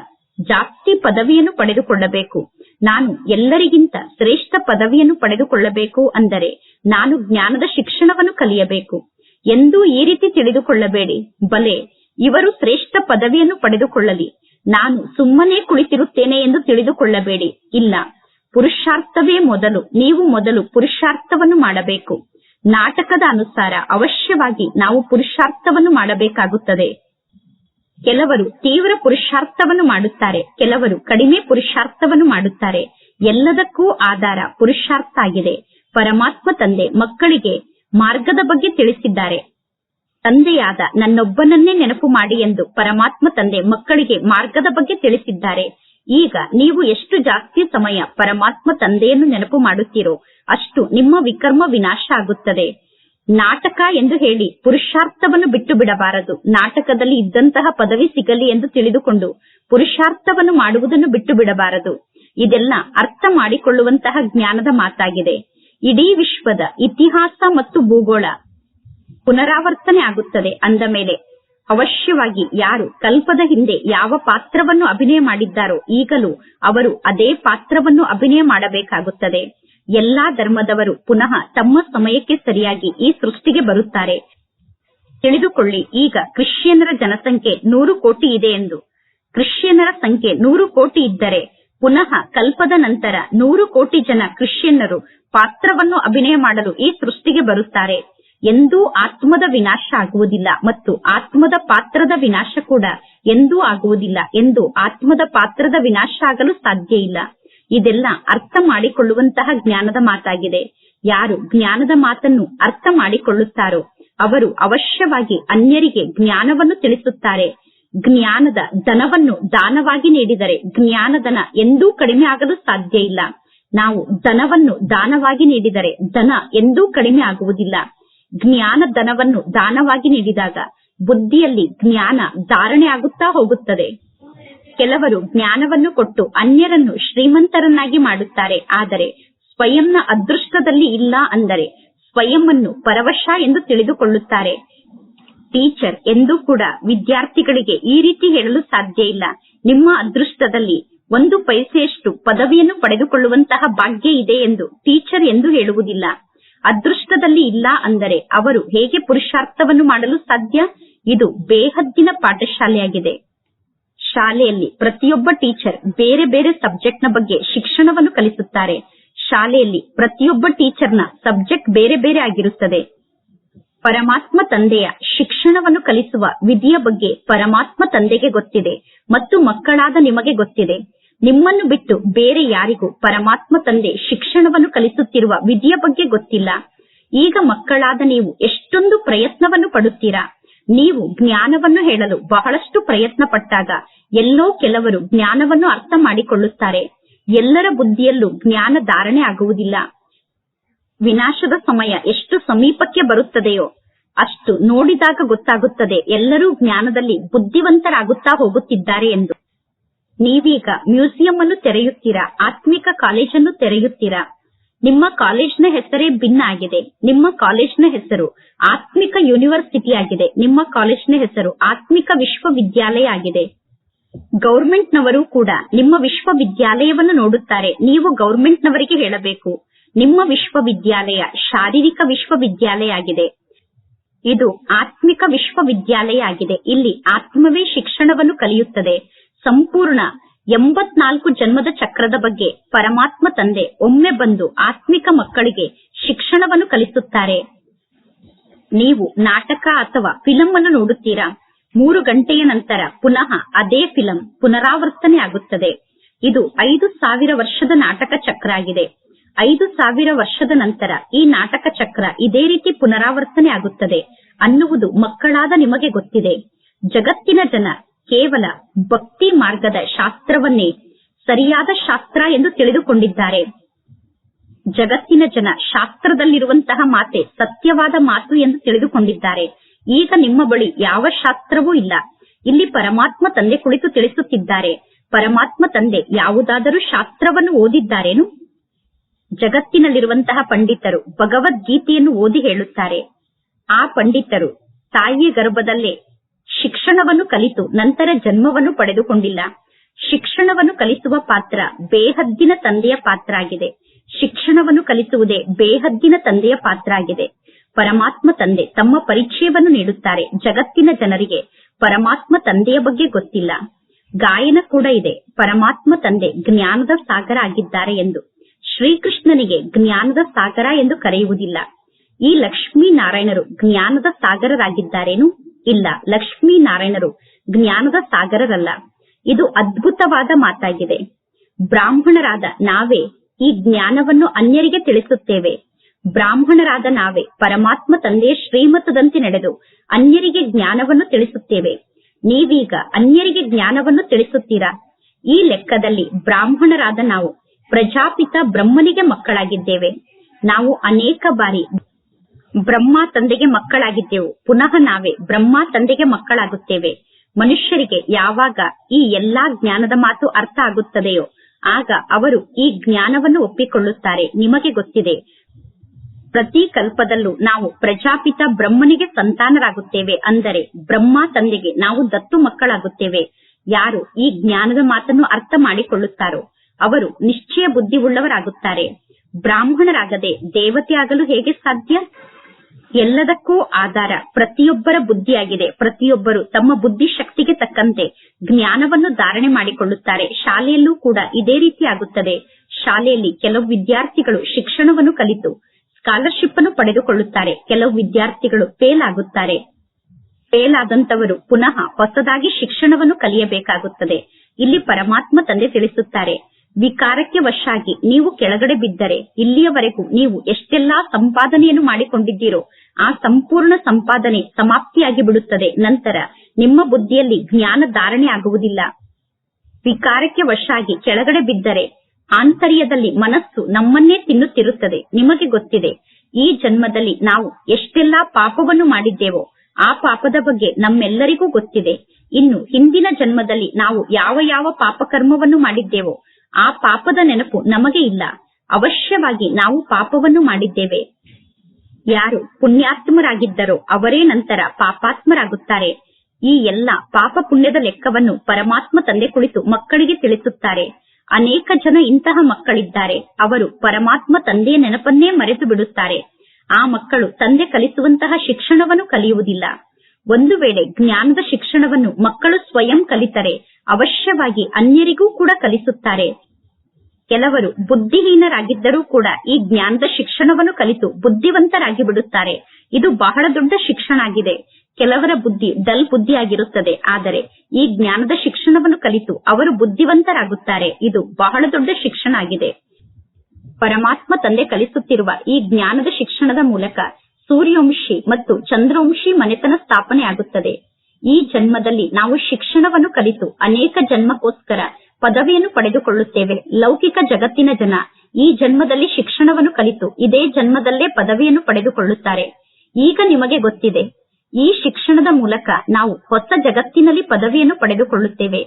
ಜಾಸ್ತಿ ಪದವಿಯನ್ನು ಪಡೆದುಕೊಳ್ಳಬೇಕು. ನಾನು ಎಲ್ಲರಿಗಿಂತ ಶ್ರೇಷ್ಠ ಪದವಿಯನ್ನು ಪಡೆದುಕೊಳ್ಳಬೇಕು ಅಂದರೆ ನಾನು ಜ್ಞಾನದ ಶಿಕ್ಷಣವನ್ನು ಕಲಿಯಬೇಕು. ಎಂದೂ ಈ ರೀತಿ ತಿಳಿದುಕೊಳ್ಳಬೇಡಿ. ಬಲೆ, ಇವರು ಶ್ರೇಷ್ಠ ಪದವಿಯನ್ನು ಪಡೆದುಕೊಳ್ಳಲಿ. ನಾನು ಸುಮ್ಮನೆ ಕುಳಿತಿರುತ್ತೇನೆ ಎಂದು ತಿಳಿದುಕೊಳ್ಳಬೇಡಿ. ಇಲ್ಲ, ಪುರುಷಾರ್ಥವೇ ಮೊದಲು, ನೀವು ಮೊದಲು ಪುರುಷಾರ್ಥವನ್ನು ಮಾಡಬೇಕು. ನಾಟಕದ ಅನುಸಾರ ಅವಶ್ಯವಾಗಿ ನಾವು ಪುರುಷಾರ್ಥವನ್ನು ಮಾಡಬೇಕಾಗುತ್ತದೆ. ಕೆಲವರು ತೀವ್ರ ಪುರುಷಾರ್ಥವನ್ನು ಮಾಡುತ್ತಾರೆ, ಕೆಲವರು ಕಡಿಮೆ ಪುರುಷಾರ್ಥವನ್ನು ಮಾಡುತ್ತಾರೆ. ಎಲ್ಲದಕ್ಕೂ ಆಧಾರ ಪುರುಷಾರ್ಥ ಆಗಿದೆ. ಪರಮಾತ್ಮ ತಂದೆ ಮಕ್ಕಳಿಗೆ ಮಾರ್ಗದ ಬಗ್ಗೆ ತಿಳಿಸಿದ್ದಾರೆ. ತಂದೆಯಾದ ನನ್ನೊಬ್ಬನನ್ನೇ ನೆನಪು ಮಾಡಿ ಎಂದು ಪರಮಾತ್ಮ ತಂದೆ ಮಕ್ಕಳಿಗೆ ಮಾರ್ಗದ ಬಗ್ಗೆ ತಿಳಿಸಿದ್ದಾರೆ. ಈಗ ನೀವು ಎಷ್ಟು ಜಾಸ್ತಿ ಸಮಯ ಪರಮಾತ್ಮ ತಂದೆಯನ್ನು ನೆನಪು ಮಾಡುತ್ತೀರೋ ಅಷ್ಟು ನಿಮ್ಮ ವಿಕರ್ಮ ವಿನಾಶ ಆಗುತ್ತದೆ. ನಾಟಕ ಎಂದು ಹೇಳಿ ಪುರುಷಾರ್ಥವನ್ನು ಬಿಟ್ಟು ಬಿಡಬಾರದು. ನಾಟಕದಲ್ಲಿ ಇದ್ದಂತಹ ಪದವಿ ಸಿಗಲಿ ಎಂದು ತಿಳಿದುಕೊಂಡು ಪುರುಷಾರ್ಥವನ್ನು ಮಾಡುವುದನ್ನು ಬಿಟ್ಟು ಬಿಡಬಾರದು. ಇದೆಲ್ಲ ಅರ್ಥ ಮಾಡಿಕೊಳ್ಳುವಂತಹ ಜ್ಞಾನದ ಮಾತಾಗಿದೆ. ಇಡೀ ವಿಶ್ವದ ಇತಿಹಾಸ ಮತ್ತು ಭೂಗೋಳ ಪುನರಾವರ್ತನೆ ಆಗುತ್ತದೆ ಅಂದ ಮೇಲೆ. ಅವಶ್ಯವಾಗಿ ಯಾರು ಕಲ್ಪದ ಹಿಂದೆ ಯಾವ ಪಾತ್ರವನ್ನು ಅಭಿನಯ ಮಾಡಿದ್ದಾರೋ ಈಗಲೂ ಅವರು ಅದೇ ಪಾತ್ರವನ್ನು ಅಭಿನಯ ಮಾಡಬೇಕಾಗುತ್ತದೆ. ಎಲ್ಲಾ ಧರ್ಮದವರು ಪುನಃ ತಮ್ಮ ಸಮಯಕ್ಕೆ ಸರಿಯಾಗಿ ಈ ಸೃಷ್ಟಿಗೆ ಬರುತ್ತಾರೆ. ತಿಳಿದುಕೊಳ್ಳಿ, ಈಗ ಕ್ರಿಶ್ಚಿಯನ್ನರ ಜನಸಂಖ್ಯೆ ನೂರು ಕೋಟಿ ಇದೆ ಎಂದು. ಕ್ರಿಶ್ಚಿಯನ್ನರ ಸಂಖ್ಯೆ ನೂರು ಕೋಟಿ ಇದ್ದರೆ ಪುನಃ ಕಲ್ಪದ ನಂತರ ನೂರು ಕೋಟಿ ಜನ ಕ್ರಿಶ್ಚಿಯನ್ನರು ಪಾತ್ರವನ್ನು ಅಭಿನಯ ಮಾಡಲು ಈ ಸೃಷ್ಟಿಗೆ ಬರುತ್ತಾರೆ. ಎಂದೂ ಆತ್ಮದ ವಿನಾಶ ಆಗುವುದಿಲ್ಲ ಮತ್ತು ಆತ್ಮದ ಪಾತ್ರದ ವಿನಾಶ ಕೂಡ ಎಂದೂ ಆಗುವುದಿಲ್ಲ ಎಂದು ಆತ್ಮದ ಪಾತ್ರದ ವಿನಾಶ ಆಗಲು ಸಾಧ್ಯ ಇಲ್ಲ. ಇದೆಲ್ಲ ಅರ್ಥ ಮಾಡಿಕೊಳ್ಳುವಂತಹ ಜ್ಞಾನದ ಮಾತಾಗಿದೆ. ಯಾರು ಜ್ಞಾನದ ಮಾತನ್ನು ಅರ್ಥ ಮಾಡಿಕೊಳ್ಳುತ್ತಾರೋ ಅವರು ಅವಶ್ಯವಾಗಿ ಅನ್ಯರಿಗೆ ಜ್ಞಾನವನ್ನು ತಿಳಿಸುತ್ತಾರೆ. ಜ್ಞಾನದ ಧನವನ್ನು ದಾನವಾಗಿ ನೀಡಿದರೆ ಜ್ಞಾನಧನ ಎಂದೂ ಕಡಿಮೆ ಆಗಲು ಸಾಧ್ಯ ಇಲ್ಲ. ನಾವು ಧನವನ್ನು ದಾನವಾಗಿ ನೀಡಿದರೆ ಧನ ಎಂದೂ ಕಡಿಮೆ ಆಗುವುದಿಲ್ಲ. ಜ್ಞಾನ ಧನವನ್ನು ದಾನವಾಗಿ ನೀಡಿದಾಗ ಬುದ್ಧಿಯಲ್ಲಿ ಜ್ಞಾನ ಧಾರಣೆ ಆಗುತ್ತಾ ಹೋಗುತ್ತದೆ. ಕೆಲವರು ಜ್ಞಾನವನ್ನು ಕೊಟ್ಟು ಅನ್ಯರನ್ನು ಶ್ರೀಮಂತರನ್ನಾಗಿ ಮಾಡುತ್ತಾರೆ. ಆದರೆ ಸ್ವಯಂನ ಅದೃಷ್ಟದಲ್ಲಿ ಇಲ್ಲ ಅಂದರೆ ಸ್ವಯಂವನ್ನು ಪರವಶ ಎಂದು ತಿಳಿದುಕೊಳ್ಳುತ್ತಾರೆ. ಟೀಚರ್ ಎಂದೂ ಕೂಡ ವಿದ್ಯಾರ್ಥಿಗಳಿಗೆ ಈ ರೀತಿ ಹೇಳಲು ಸಾಧ್ಯ ಇಲ್ಲ. ನಿಮ್ಮ ಅದೃಷ್ಟದಲ್ಲಿ ಒಂದು ಪೈಸೆಯಷ್ಟು ಪದವಿಯನ್ನು ಪಡೆದುಕೊಳ್ಳುವಂತಹ ಭಾಗ್ಯ ಇದೆ ಎಂದು ಟೀಚರ್ ಎಂದು ಹೇಳುವುದಿಲ್ಲ. ಅದೃಷ್ಟದಲ್ಲಿ ಇಲ್ಲ ಅಂದರೆ ಅವರು ಹೇಗೆ ಪುರುಷಾರ್ಥವನ್ನು ಮಾಡಲು ಸಾಧ್ಯ? ಇದು ಬೇಹದ್ದಿನ ಪಾಠಶಾಲೆಯಾಗಿದೆ. ಶಾಲೆಯಲ್ಲಿ ಪ್ರತಿಯೊಬ್ಬ ಟೀಚರ್ ಬೇರೆ ಬೇರೆ ಸಬ್ಜೆಕ್ಟ್ನ ಬಗ್ಗೆ ಶಿಕ್ಷಣವನ್ನು ಕಲಿಸುತ್ತಾರೆ. ಶಾಲೆಯಲ್ಲಿ ಪ್ರತಿಯೊಬ್ಬ ಟೀಚರ್ನ ಸಬ್ಜೆಕ್ಟ್ ಬೇರೆ ಬೇರೆ ಆಗಿರುತ್ತದೆ. ಪರಮಾತ್ಮ ತಂದೆಯ ಶಿಕ್ಷಣವನ್ನು ಕಲಿಸುವ ವಿಧಿಯ ಬಗ್ಗೆ ಪರಮಾತ್ಮ ತಂದೆಗೆ ಗೊತ್ತಿದೆ ಮತ್ತು ಮಕ್ಕಳಾದ ನಿಮಗೆ ಗೊತ್ತಿದೆ. ನಿಮ್ಮನ್ನು ಬಿಟ್ಟು ಬೇರೆ ಯಾರಿಗೂ ಪರಮಾತ್ಮ ತಂದೆ ಶಿಕ್ಷಣವನ್ನು ಕಲಿಸುತ್ತಿರುವ ವಿಧಿಯ ಬಗ್ಗೆ ಗೊತ್ತಿಲ್ಲ. ಈಗ ಮಕ್ಕಳಾದ ನೀವು ಎಷ್ಟೊಂದು ಪ್ರಯತ್ನವನ್ನು ಪಡುತ್ತೀರಾ? ನೀವು ಜ್ಞಾನವನ್ನು ಹೇಳಲು ಬಹಳಷ್ಟು ಪ್ರಯತ್ನ ಪಟ್ಟಾಗ ಎಲ್ಲೋ ಕೆಲವರು ಜ್ಞಾನವನ್ನು ಅರ್ಥ ಮಾಡಿಕೊಳ್ಳುತ್ತಾರೆ. ಎಲ್ಲರ ಬುದ್ಧಿಯಲ್ಲೂ ಜ್ಞಾನ ಧಾರಣೆ ಆಗುವುದಿಲ್ಲ. ವಿನಾಶದ ಸಮಯ ಎಷ್ಟು ಸಮೀಪಕ್ಕೆ ಬರುತ್ತದೆಯೋ ಅಷ್ಟು ನೋಡಿದಾಗ ಗೊತ್ತಾಗುತ್ತದೆ ಎಲ್ಲರೂ ಜ್ಞಾನದಲ್ಲಿ ಬುದ್ಧಿವಂತರಾಗುತ್ತಾ ಹೋಗುತ್ತಿದ್ದಾರೆ ಎಂದು. ನೀವೀಗ ಮ್ಯೂಸಿಯಂ ಅನ್ನು ತೆರೆಯುತ್ತೀರಾ? ಆತ್ಮಿಕ ಕಾಲೇಜನ್ನು ತೆರೆಯುತ್ತೀರಾ? ನಿಮ್ಮ ಕಾಲೇಜ್ನ ಹೆಸರೇ ಭಿನ್ನ ಆಗಿದೆ. ನಿಮ್ಮ ಕಾಲೇಜ್ನ ಹೆಸರು ಆತ್ಮಿಕ ಯೂನಿವರ್ಸಿಟಿ ಆಗಿದೆ. ನಿಮ್ಮ ಕಾಲೇಜ್ನ ಹೆಸರು ಆತ್ಮಿಕ ವಿಶ್ವವಿದ್ಯಾಲಯ ಆಗಿದೆ. ಗೌರ್ಮೆಂಟ್ ನವರು ಕೂಡ ನಿಮ್ಮ ವಿಶ್ವವಿದ್ಯಾಲಯವನ್ನು ನೋಡುತ್ತಾರೆ. ನೀವು ಗೌರ್ಮೆಂಟ್ ನವರಿಗೆ ಹೇಳಬೇಕು, ನಿಮ್ಮ ವಿಶ್ವವಿದ್ಯಾಲಯ ಶಾರೀರಿಕ ವಿಶ್ವವಿದ್ಯಾಲಯ ಆಗಿದೆ. ಇದು ಆತ್ಮಿಕ ವಿಶ್ವವಿದ್ಯಾಲಯ ಆಗಿದೆ. ಇಲ್ಲಿ ಆತ್ಮವೇ ಶಿಕ್ಷಣವನ್ನು ಕಲಿಯುತ್ತದೆ. ಸಂಪೂರ್ಣ ಎಂಬತ್ನಾಲ್ಕು ಜನ್ಮದ ಚಕ್ರದ ಬಗ್ಗೆ ಪರಮಾತ್ಮ ತಂದೆ ಒಮ್ಮೆ ಬಂದು ಆತ್ಮಿಕ ಮಕ್ಕಳಿಗೆ ಶಿಕ್ಷಣವನ್ನು ಕಲಿಸುತ್ತಾರೆ. ನೀವು ನಾಟಕ ಅಥವಾ ಫಿಲಂ ಅನ್ನು ನೋಡುತ್ತೀರಾ? ಮೂರು ಗಂಟೆಯ ನಂತರ ಪುನಃ ಅದೇ ಫಿಲಂ ಪುನರಾವರ್ತನೆ ಆಗುತ್ತದೆ. ಇದು ಐದು ಸಾವಿರ ವರ್ಷದ ನಾಟಕ ಚಕ್ರ ಆಗಿದೆ. ಐದು ಸಾವಿರ ವರ್ಷದ ನಂತರ ಈ ನಾಟಕ ಚಕ್ರ ಇದೇ ರೀತಿ ಪುನರಾವರ್ತನೆ ಆಗುತ್ತದೆ ಅನ್ನುವುದು ಮಕ್ಕಳಾದ ನಿಮಗೆ ಗೊತ್ತಿದೆ. ಜಗತ್ತಿನ ಜನ ಕೇವಲ ಭಕ್ತಿ ಮಾರ್ಗದ ಶಾಸ್ತ್ರವನ್ನೇ ಸರಿಯಾದ ಶಾಸ್ತ್ರ ಎಂದು ತಿಳಿದುಕೊಂಡಿದ್ದಾರೆ. ಜಗತ್ತಿನ ಜನ ಶಾಸ್ತ್ರದಲ್ಲಿರುವಂತಹ ಮಾತೆ ಸತ್ಯವಾದ ಮಾತು ಎಂದು ತಿಳಿದುಕೊಂಡಿದ್ದಾರೆ. ಈಗ ನಿಮ್ಮ ಬಳಿ ಯಾವ ಶಾಸ್ತ್ರವೂ ಇಲ್ಲ. ಇಲ್ಲಿ ಪರಮಾತ್ಮ ತಂದೆ ಕುಳಿತು ತಿಳಿಸುತ್ತಿದ್ದಾರೆ. ಪರಮಾತ್ಮ ತಂದೆ ಯಾವುದಾದರೂ ಶಾಸ್ತ್ರವನ್ನು ಓದಿದ್ದಾರೇನು? ಜಗತ್ತಿನಲ್ಲಿರುವಂತಹ ಪಂಡಿತರು ಭಗವದ್ಗೀತೆಯನ್ನು ಓದಿ ಹೇಳುತ್ತಾರೆ. ಆ ಪಂಡಿತರು ತಾಯಿಯ ಗರ್ಭದಲ್ಲೇ ಶಿಕ್ಷಣವನ್ನು ಕಲಿತು ನಂತರ ಜನ್ಮವನ್ನು ಪಡೆದುಕೊಂಡಿಲ್ಲ. ಶಿಕ್ಷಣವನ್ನು ಕಲಿಸುವ ಪಾತ್ರ ಬೇಹದ್ದಿನ ತಂದೆಯ ಪಾತ್ರ ಆಗಿದೆ ಶಿಕ್ಷಣವನ್ನು ಕಲಿಸುವುದೇ ಬೇಹದ್ದಿನ ತಂದೆಯ ಪಾತ್ರ ಆಗಿದೆ ಪರಮಾತ್ಮ ತಂದೆ ತಮ್ಮ ಪರಿಚಯವನ್ನು ನೀಡುತ್ತಾರೆ ಜಗತ್ತಿನ ಜನರಿಗೆ. ಪರಮಾತ್ಮ ತಂದೆಯ ಬಗ್ಗೆ ಗೊತ್ತಿಲ್ಲ. ಗಾಯನ ಕೂಡ ಇದೆ. ಪರಮಾತ್ಮ ತಂದೆ ಜ್ಞಾನದ ಸಾಗರ ಆಗಿದ್ದಾರೆ ಎಂದು. ಶ್ರೀಕೃಷ್ಣನಿಗೆ ಜ್ಞಾನದ ಸಾಗರ ಎಂದು ಕರೆಯುವುದಿಲ್ಲ. ಈ ಲಕ್ಷ್ಮೀ ನಾರಾಯಣರು ಜ್ಞಾನದ ಸಾಗರರಾಗಿದ್ದಾರೇನು? ಇಲ್ಲ. ಲಕ್ಷ್ಮೀ ನಾರಾಯಣರು ಜ್ಞಾನದ ಸಾಗರರಲ್ಲ. ಇದು ಅದ್ಭುತವಾದ ಮಾತಾಗಿದೆ. ಬ್ರಾಹ್ಮಣರಾದ ನಾವೇ ಈ ಜ್ಞಾನವನ್ನು ಅನ್ಯರಿಗೆ ತಿಳಿಸುತ್ತೇವೆ. ಬ್ರಾಹ್ಮಣರಾದ ನಾವೇ ಪರಮಾತ್ಮ ತಂದೆಯ ಶ್ರೀಮತದಂತೆ ನಡೆದು ಅನ್ಯರಿಗೆ ಜ್ಞಾನವನ್ನು ತಿಳಿಸುತ್ತೇವೆ. ನೀವೀಗ ಅನ್ಯರಿಗೆ ಜ್ಞಾನವನ್ನು ತಿಳಿಸುತ್ತೀರಾ? ಈ ಲೆಕ್ಕದಲ್ಲಿ ಬ್ರಾಹ್ಮಣರಾದ ನಾವು ಪ್ರಜಾಪಿತ ಬ್ರಹ್ಮನಿಗೆ ಮಕ್ಕಳಾಗಿದ್ದೇವೆ. ನಾವು ಅನೇಕ ಬಾರಿ ಬ್ರಹ್ಮ ತಂದೆಗೆ ಮಕ್ಕಳಾಗಿದ್ದೆವು. ಪುನಃ ನಾವೇ ಬ್ರಹ್ಮ ತಂದೆಗೆ ಮಕ್ಕಳಾಗುತ್ತೇವೆ. ಮನುಷ್ಯರಿಗೆ ಯಾವಾಗ ಈ ಎಲ್ಲಾ ಜ್ಞಾನದ ಮಾತು ಅರ್ಥ ಆಗುತ್ತದೆಯೋ, ಆಗ ಅವರು ಈ ಜ್ಞಾನವನ್ನು ಒಪ್ಪಿಕೊಳ್ಳುತ್ತಾರೆ. ನಿಮಗೆ ಗೊತ್ತಿದೆ, ಪ್ರತಿ ಕಲ್ಪದಲ್ಲೂ ನಾವು ಪ್ರಜಾಪಿತ ಬ್ರಹ್ಮನಿಗೆ ಸಂತಾನರಾಗುತ್ತೇವೆ. ಅಂದರೆ ಬ್ರಹ್ಮ ತಂದೆಗೆ ನಾವು ದತ್ತು ಮಕ್ಕಳಾಗುತ್ತೇವೆ. ಯಾರು ಈ ಜ್ಞಾನದ ಮಾತನ್ನು ಅರ್ಥ ಮಾಡಿಕೊಳ್ಳುತ್ತಾರೋ, ಅವರು ನಿಶ್ಚಯ ಬುದ್ಧಿವುಳ್ಳವರಾಗುತ್ತಾರೆ ಬ್ರಾಹ್ಮಣರಾಗದೆ ದೇವತೆ ಆಗಲು ಹೇಗೆ ಸಾಧ್ಯ? ಎಲ್ಲದಕ್ಕೂ ಆಧಾರ. ಪ್ರತಿಯೊಬ್ಬರ ಬುದ್ಧಿಯಾಗಿದೆ. ಪ್ರತಿಯೊಬ್ಬರು ತಮ್ಮ ಬುದ್ಧಿ ಶಕ್ತಿಗೆ ತಕ್ಕಂತೆ ಜ್ಞಾನವನ್ನು ಧಾರಣೆ ಮಾಡಿಕೊಳ್ಳುತ್ತಾರೆ. ಶಾಲೆಯಲ್ಲೂ ಕೂಡ ಇದೇ ರೀತಿ ಆಗುತ್ತದೆ. ಶಾಲೆಯಲ್ಲಿ ಕೆಲವು ವಿದ್ಯಾರ್ಥಿಗಳು ಶಿಕ್ಷಣವನ್ನು ಕಲಿತು ಸ್ಕಾಲರ್ಶಿಪ್ ಅನ್ನು ಪಡೆದುಕೊಳ್ಳುತ್ತಾರೆ. ಕೆಲವು ವಿದ್ಯಾರ್ಥಿಗಳು ಫೇಲ್ ಆಗುತ್ತಾರೆ ಫೇಲ್ ಆದಂತವರು ಪುನಃ ಹೊಸದಾಗಿ ಶಿಕ್ಷಣವನ್ನು ಕಲಿಯಬೇಕಾಗುತ್ತದೆ. ಇಲ್ಲಿ ಪರಮಾತ್ಮ ತಂದೆ ತಿಳಿಸುತ್ತಾರೆ. ವಿಕಾರಕ್ಕೆ ವಶಾಗಿ ನೀವು ಕೆಳಗಡೆ ಬಿದ್ದರೆ ಇಲ್ಲಿಯವರೆಗೂ ನೀವು ಎಷ್ಟೆಲ್ಲಾ ಸಂಪಾದನೆಯನ್ನು ಮಾಡಿಕೊಂಡಿದ್ದೀರೋ ಆ ಸಂಪೂರ್ಣ ಸಂಪಾದನೆ ಸಮಾಪ್ತಿಯಾಗಿ ಬಿಡುತ್ತದೆ ನಂತರ ನಿಮ್ಮ ಬುದ್ಧಿಯಲ್ಲಿ ಜ್ಞಾನ ಧಾರಣೆ ಆಗುವುದಿಲ್ಲ. ವಿಕಾರಕ್ಕೆ ವಶಾಗಿ ಕೆಳಗಡೆ ಬಿದ್ದರೆ ಆಂತರ್ಯದಲ್ಲಿ ಮನಸ್ಸು ನಮ್ಮನ್ನೇ ತಿನ್ನುತ್ತಿರುತ್ತದೆ. ನಿಮಗೆ ಗೊತ್ತಿದೆ, ಈ ಜನ್ಮದಲ್ಲಿ ನಾವು ಎಷ್ಟೆಲ್ಲಾ ಪಾಪವನ್ನು ಮಾಡಿದ್ದೇವೋ ಆ ಪಾಪದ ಬಗ್ಗೆ ನಮ್ಮೆಲ್ಲರಿಗೂ ಗೊತ್ತಿದೆ. ಇನ್ನು ಹಿಂದಿನ ಜನ್ಮದಲ್ಲಿ ನಾವು ಯಾವ ಯಾವ ಪಾಪಕರ್ಮವನ್ನು ಮಾಡಿದ್ದೇವೋ ಆ ಪಾಪದ ನೆನಪು ನಮಗೆ ಇಲ್ಲ. ಅವಶ್ಯವಾಗಿ ನಾವು ಪಾಪವನ್ನು ಮಾಡಿದ್ದೇವೆ. ಯಾರು ಪುಣ್ಯಾತ್ಮರಾಗಿದ್ದರೋ ಅವರೇ ನಂತರ ಪಾಪಾತ್ಮರಾಗುತ್ತಾರೆ. ಈ ಎಲ್ಲ ಪಾಪ ಪುಣ್ಯದ ಲೆಕ್ಕವನ್ನು ಪರಮಾತ್ಮ ತಂದೆ ಕುಳಿತು ಮಕ್ಕಳಿಗೆ ತಿಳಿಸುತ್ತಾರೆ. ಅನೇಕ ಜನ ಇಂತಹ ಮಕ್ಕಳಿದ್ದಾರೆ. ಅವರು ಪರಮಾತ್ಮ ತಂದೆಯ ನೆನಪನ್ನೇ ಮರೆತು ಬಿಡುತ್ತಾರೆ. ಆ ಮಕ್ಕಳು ತಂದೆ ಕಲಿಸುವಂತಹ ಶಿಕ್ಷಣವನ್ನು ಕಲಿಯುವುದಿಲ್ಲ. ಒಂದು ವೇಳೆ ಜ್ಞಾನದ ಶಿಕ್ಷಣವನ್ನು ಮಕ್ಕಳು ಸ್ವಯಂ ಕಲಿತರೆ ಅವಶ್ಯವಾಗಿ ಅನ್ಯರಿಗೂ ಕೂಡ ಕಲಿಸುತ್ತಾರೆ. ಕೆಲವರು ಬುದ್ಧಿಹೀನರಾಗಿದ್ದರೂ ಕೂಡ ಈ ಜ್ಞಾನದ ಶಿಕ್ಷಣವನ್ನು ಕಲಿತು ಬುದ್ಧಿವಂತರಾಗಿ ಬಿಡುತ್ತಾರೆ ಇದು ಬಹಳ ದೊಡ್ಡ ಶಿಕ್ಷಣ ಆಗಿದೆ. ಕೆಲವರ ಬುದ್ಧಿ ಡಲ್ ಬುದ್ಧಿಯಾಗಿರುತ್ತದೆ. ಆದರೆ ಈ ಜ್ಞಾನದ ಶಿಕ್ಷಣವನ್ನು ಕಲಿತು ಅವರು ಬುದ್ಧಿವಂತರಾಗುತ್ತಾರೆ. ಇದು ಬಹಳ ದೊಡ್ಡ ಶಿಕ್ಷಣ ಆಗಿದೆ. ಪರಮಾತ್ಮ ತಂದೆ ಕಲಿಸುತ್ತಿರುವ ಈ ಜ್ಞಾನದ ಶಿಕ್ಷಣದ ಮೂಲಕ ಸೂರ್ಯವಂಶಿ ಮತ್ತು ಚಂದ್ರವಂಶಿ ಮನೆತನ ಸ್ಥಾಪನೆ ಆಗುತ್ತದೆ ಈ ಜನ್ಮದಲ್ಲಿ ನಾವು ಶಿಕ್ಷಣವನ್ನು ಕಲಿತು ಅನೇಕ ಜನ್ಮಕ್ಕೋಸ್ಕರ ಪದವಿಯನ್ನು ಪಡೆದುಕೊಳ್ಳುತ್ತೇವೆ. ಲೌಕಿಕ ಜಗತ್ತಿನ ಜನ ಈ ಜನ್ಮದಲ್ಲಿ ಶಿಕ್ಷಣವನ್ನು ಕಲಿತು ಇದೇ ಜನ್ಮದಲ್ಲೇ ಪದವಿಯನ್ನು ಪಡೆದುಕೊಳ್ಳುತ್ತಾರೆ. ಈಗ ನಿಮಗೆ ಗೊತ್ತಿದೆ, ಈ ಶಿಕ್ಷಣದ ಮೂಲಕ ನಾವು ಹೊಸ ಜಗತ್ತಿನಲ್ಲಿ ಪದವಿಯನ್ನು ಪಡೆದುಕೊಳ್ಳುತ್ತೇವೆ.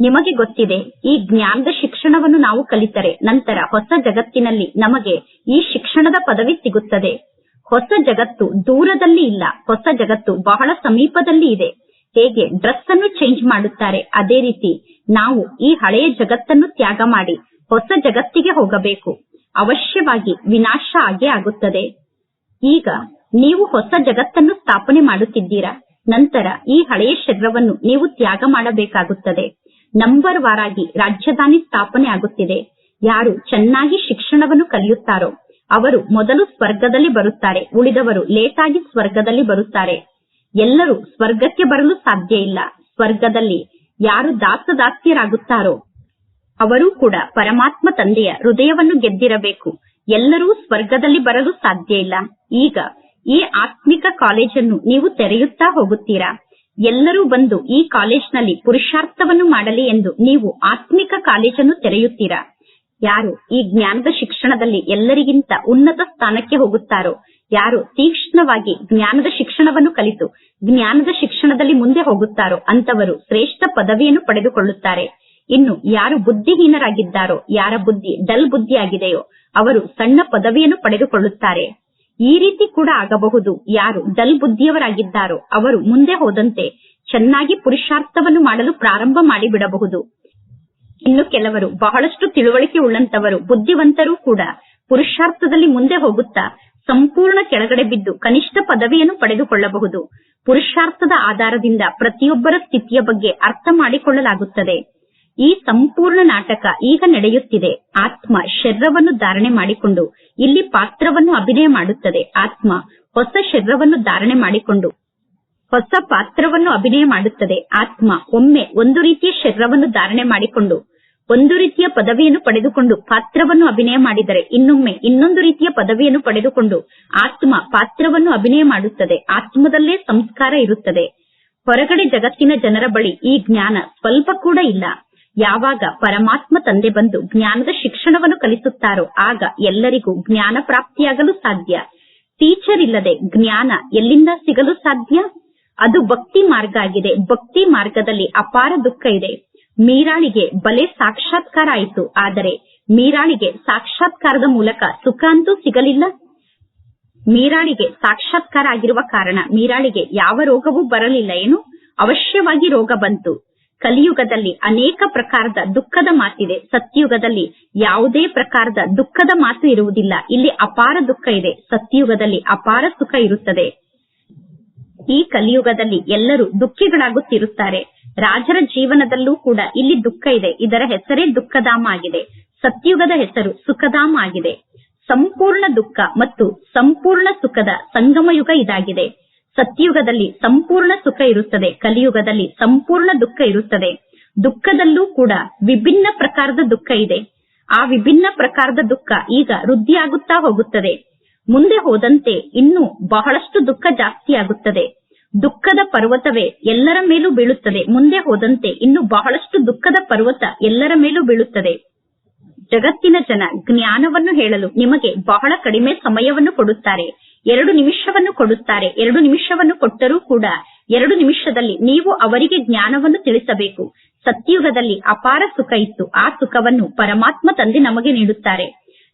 ನಿಮಗೆ ಗೊತ್ತಿದೆ, ಈ ಜ್ಞಾನದ ಶಿಕ್ಷಣವನ್ನು ನಾವು ಕಲಿತರೆ ನಂತರ ಹೊಸ ಜಗತ್ತಿನಲ್ಲಿ ನಮಗೆ ಈ ಶಿಕ್ಷಣದ ಪದವಿ ಸಿಗುತ್ತದೆ. ಹೊಸ ಜಗತ್ತು ದೂರದಲ್ಲಿ ಇಲ್ಲ. ಹೊಸ ಜಗತ್ತು ಬಹಳ ಸಮೀಪದಲ್ಲಿ ಇದೆ. ಹೇಗೆ ಡ್ರೆಸ್ ಅನ್ನು ಚೇಂಜ್ ಮಾಡುತ್ತಾರೆ? ಅದೇ ರೀತಿ ನಾವು ಈ ಹಳೆಯ ಜಗತ್ತನ್ನು ತ್ಯಾಗ ಮಾಡಿ ಹೊಸ ಜಗತ್ತಿಗೆ ಹೋಗಬೇಕು. ಅವಶ್ಯವಾಗಿ ವಿನಾಶ ಆಗೇ ಆಗುತ್ತದೆ. ಈಗ ನೀವು ಹೊಸ ಜಗತ್ತನ್ನು ಸ್ಥಾಪನೆ ಮಾಡುತ್ತಿದ್ದೀರಾ? ನಂತರ ಈ ಹಳೆಯ ಶರೀರವನ್ನು ನೀವು ತ್ಯಾಗ ಮಾಡಬೇಕಾಗುತ್ತದೆ. ನಂಬರ್ ವಾರಾಗಿ ರಾಜಧಾನಿ ಸ್ಥಾಪನೆ ಆಗುತ್ತಿದೆ. ಯಾರು ಚೆನ್ನಾಗಿ ಶಿಕ್ಷಣವನ್ನು ಕಲಿಯುತ್ತಾರೋ ಅವರು ಮೊದಲು ಸ್ವರ್ಗದಲ್ಲಿ ಬರುತ್ತಾರೆ, ಉಳಿದವರು ಲೇಟಾಗಿ ಸ್ವರ್ಗದಲ್ಲಿ ಬರುತ್ತಾರೆ. ಎಲ್ಲರೂ ಸ್ವರ್ಗಕ್ಕೆ ಬರಲು ಸಾಧ್ಯ ಇಲ್ಲ. ಸ್ವರ್ಗದಲ್ಲಿ ಯಾರು ದಾಸದಾಸ್ಯರಾಗುತ್ತಾರೋ, ಅವರೂ ಕೂಡ ಪರಮಾತ್ಮ ತಂದೆಯ ಹೃದಯವನ್ನು ಗೆದ್ದಿರಬೇಕು. ಎಲ್ಲರೂ ಸ್ವರ್ಗದಲ್ಲಿ ಬರಲು ಸಾಧ್ಯ ಇಲ್ಲ. ಈಗ ಈ ಆತ್ಮಿಕ ಕಾಲೇಜನ್ನು ನೀವು ತೆರೆಯುತ್ತಾ ಹೋಗುತ್ತೀರಾ? ಎಲ್ಲರೂ ಬಂದು ಈ ಕಾಲೇಜ್ನಲ್ಲಿ ಪುರುಷಾರ್ಥವನ್ನು ಮಾಡಲಿ ಎಂದು ನೀವು ಆತ್ಮಿಕ ಕಾಲೇಜನ್ನು ತೆರೆಯುತ್ತೀರಾ? ಯಾರು ಈ ಜ್ಞಾನದ ಶಿಕ್ಷಣದಲ್ಲಿ ಎಲ್ಲರಿಗಿಂತ ಉನ್ನತ ಸ್ಥಾನಕ್ಕೆ ಹೋಗುತ್ತಾರೋ, ಯಾರು ತೀಕ್ಷ್ಣವಾಗಿ ಜ್ಞಾನದ ಶಿಕ್ಷಣವನ್ನು ಕಲಿತು ಜ್ಞಾನದ ಶಿಕ್ಷಣದಲ್ಲಿ ಮುಂದೆ ಹೋಗುತ್ತಾರೋ ಅಂತವರು ಶ್ರೇಷ್ಠ ಪದವಿಯನ್ನು ಪಡೆದುಕೊಳ್ಳುತ್ತಾರೆ. ಇನ್ನು ಯಾರು ಬುದ್ಧಿಹೀನರಾಗಿದ್ದಾರೋ, ಯಾರ ಬುದ್ಧಿ ಡಲ್ ಬುದ್ಧಿಯಾಗಿದೆಯೋ ಅವರು ಸಣ್ಣ ಪದವಿಯನ್ನು ಪಡೆದುಕೊಳ್ಳುತ್ತಾರೆ. ಈ ರೀತಿ ಕೂಡ ಆಗಬಹುದು ಯಾರು ಡಲ್ ಬುದ್ಧಿಯವರಾಗಿದ್ದಾರೋ ಅವರು ಮುಂದೆ ಹೋದಂತೆ ಚೆನ್ನಾಗಿ ಪುರುಷಾರ್ಥವನ್ನು ಮಾಡಲು ಪ್ರಾರಂಭ ಮಾಡಿಬಿಡಬಹುದು. ಇನ್ನು ಕೆಲವರು ಬಹಳಷ್ಟು ತಿಳುವಳಿಕೆ ಉಳ್ಳಂತವರು ಬುದ್ಧಿವಂತರೂ ಕೂಡ ಪುರುಷಾರ್ಥದಲ್ಲಿ ಮುಂದೆ ಹೋಗುತ್ತಾ ಸಂಪೂರ್ಣ ಕೆಳಗಡೆ ಬಿದ್ದು ಕನಿಷ್ಠ ಪದವಿಯನ್ನು ಪಡೆದುಕೊಳ್ಳಬಹುದು. ಪುರುಷಾರ್ಥದ ಆಧಾರದಿಂದ ಪ್ರತಿಯೊಬ್ಬರ ಸ್ಥಿತಿಯ ಬಗ್ಗೆ ಅರ್ಥ ಮಾಡಿಕೊಳ್ಳಲಾಗುತ್ತದೆ. ಈ ಸಂಪೂರ್ಣ ನಾಟಕ ಈಗ ನಡೆಯುತ್ತಿದೆ. ಆತ್ಮ ಶರೀರವನ್ನು ಧಾರಣೆ ಮಾಡಿಕೊಂಡು ಇಲ್ಲಿ ಪಾತ್ರವನ್ನು ಅಭಿನಯ ಮಾಡುತ್ತದೆ. ಆತ್ಮ ಹೊಸ ಶರೀರವನ್ನು ಧಾರಣೆ ಮಾಡಿಕೊಂಡು ಹೊಸ ಪಾತ್ರವನ್ನು ಅಭಿನಯ ಮಾಡುತ್ತದೆ. ಆತ್ಮ ಒಮ್ಮೆ ಒಂದು ರೀತಿಯ ಶರೀರವನ್ನು ಧಾರಣೆ ಮಾಡಿಕೊಂಡು, ಒಂದು ರೀತಿಯ ಪದವಿಯನ್ನು ಪಡೆದುಕೊಂಡು ಪಾತ್ರವನ್ನು ಅಭಿನಯ ಮಾಡಿದರೆ ಇನ್ನೊಮ್ಮೆ ಇನ್ನೊಂದು ರೀತಿಯ ಪದವಿಯನ್ನು ಪಡೆದುಕೊಂಡು ಆತ್ಮ ಪಾತ್ರವನ್ನು ಅಭಿನಯ ಮಾಡುತ್ತದೆ. ಆತ್ಮದಲ್ಲೇ ಸಂಸ್ಕಾರ ಇರುತ್ತದೆ. ಹೊರಗಡೆ ಜಗತ್ತಿನ ಜನರ ಬಳಿ ಈ ಜ್ಞಾನ ಸ್ವಲ್ಪ ಕೂಡ ಇಲ್ಲ. ಯಾವಾಗ ಪರಮಾತ್ಮ ತಂದೆ ಬಂದು ಜ್ಞಾನದ ಶಿಕ್ಷಣವನ್ನು ಕಲಿಸುತ್ತಾರೋ ಆಗ ಎಲ್ಲರಿಗೂ ಜ್ಞಾನ ಪ್ರಾಪ್ತಿಯಾಗಲು ಸಾಧ್ಯ. ಟೀಚರ್ ಇಲ್ಲದೆ ಜ್ಞಾನ ಎಲ್ಲಿಂದ ಸಿಗಲು ಸಾಧ್ಯ? ಅದು ಭಕ್ತಿ ಮಾರ್ಗ ಆಗಿದೆ. ಭಕ್ತಿ ಮಾರ್ಗದಲ್ಲಿ ಅಪಾರ ದುಃಖ ಇದೆ. ಮೀರಾಳಿಗೆ ಬಲೆ ಸಾಕ್ಷಾತ್ಕಾರ ಆಯಿತು. ಆದರೆ ಮೀರಾಳಿಗೆ ಸಾಕ್ಷಾತ್ಕಾರದ ಮೂಲಕ ಸುಖ ಅಂತೂ ಸಿಗಲಿಲ್ಲ. ಮೀರಾಳಿಗೆ ಸಾಕ್ಷಾತ್ಕಾರ ಆಗಿರುವ ಕಾರಣ ಮೀರಾಳಿಗೆ ಯಾವ ರೋಗವೂ ಬರಲಿಲ್ಲ ಏನು? ಅವಶ್ಯವಾಗಿ ರೋಗ ಬಂತು. ಕಲಿಯುಗದಲ್ಲಿ ಅನೇಕ ಪ್ರಕಾರದ ದುಃಖದ ಮಾತಿದೆ. ಸತ್ಯುಗದಲ್ಲಿ ಯಾವುದೇ ಪ್ರಕಾರದ ದುಃಖದ ಮಾತು ಇರುವುದಿಲ್ಲ. ಇಲ್ಲಿ ಅಪಾರ ದುಃಖ ಇದೆ. ಸತ್ಯುಗದಲ್ಲಿ ಅಪಾರ ಸುಖ ಇರುತ್ತದೆ. ಈ ಕಲಿಯುಗದಲ್ಲಿ ಎಲ್ಲರೂ ದುಃಖಿಗಳಾಗುತ್ತಿರುತ್ತಾರೆ. ರಾಜರ ಜೀವನದಲ್ಲೂ ಕೂಡ ಇಲ್ಲಿ ದುಃಖ ಇದೆ. ಇದರ ಹೆಸರೇ ದುಃಖಧಾಮ ಆಗಿದೆ. ಸತ್ಯುಗದ ಹೆಸರು ಸುಖಧಾಮ ಆಗಿದೆ. ಸಂಪೂರ್ಣ ದುಃಖ ಮತ್ತು ಸಂಪೂರ್ಣ ಸುಖದ ಸಂಗಮ ಯುಗ ಇದಾಗಿದೆ. ಸತ್ಯುಗದಲ್ಲಿ ಸಂಪೂರ್ಣ ಸುಖ ಇರುತ್ತದೆ. ಕಲಿಯುಗದಲ್ಲಿ ಸಂಪೂರ್ಣ ದುಃಖ ಇರುತ್ತದೆ. ದುಃಖದಲ್ಲೂ ಕೂಡ ವಿಭಿನ್ನ ಪ್ರಕಾರದ ದುಃಖ ಇದೆ. ಆ ವಿಭಿನ್ನ ಪ್ರಕಾರದ ದುಃಖ ಈಗ ವೃದ್ಧಿಯಾಗುತ್ತಾ ಹೋಗುತ್ತದೆ. ಮುಂದೆ ಹೋದಂತೆ ಇನ್ನೂ ಬಹಳಷ್ಟು ದುಃಖ ಜಾಸ್ತಿಯಾಗುತ್ತದೆ. ದುಃಖದ ಪರ್ವತವೇ ಎಲ್ಲರ ಮೇಲೂ ಬೀಳುತ್ತದೆ. ಮುಂದೆ ಹೋದಂತೆ ಇನ್ನು ಬಹಳಷ್ಟು ದುಃಖದ ಪರ್ವತ ಎಲ್ಲರ ಮೇಲೂ ಬೀಳುತ್ತದೆ. ಜಗತ್ತಿನ ಜನ ಜ್ಞಾನವನ್ನು ಹೇಳಲು ನಿಮಗೆ ಬಹಳ ಕಡಿಮೆ ಸಮಯವನ್ನು ಕೊಡುತ್ತಾರೆ. ಎರಡು ನಿಮಿಷವನ್ನು ಕೊಡುತ್ತಾರೆ. ಎರಡು ನಿಮಿಷವನ್ನು ಕೊಟ್ಟರೂ ಕೂಡ ಎರಡು ನಿಮಿಷದಲ್ಲಿ ನೀವು ಅವರಿಗೆ ಜ್ಞಾನವನ್ನು ತಿಳಿಸಬೇಕು. ಸತ್ಯಯುಗದಲ್ಲಿ ಅಪಾರ ಸುಖ ಇತ್ತು. ಆ ಸುಖವನ್ನು ಪರಮಾತ್ಮ ತಂದೆ ನಮಗೆ ನೀಡುತ್ತಾರೆ.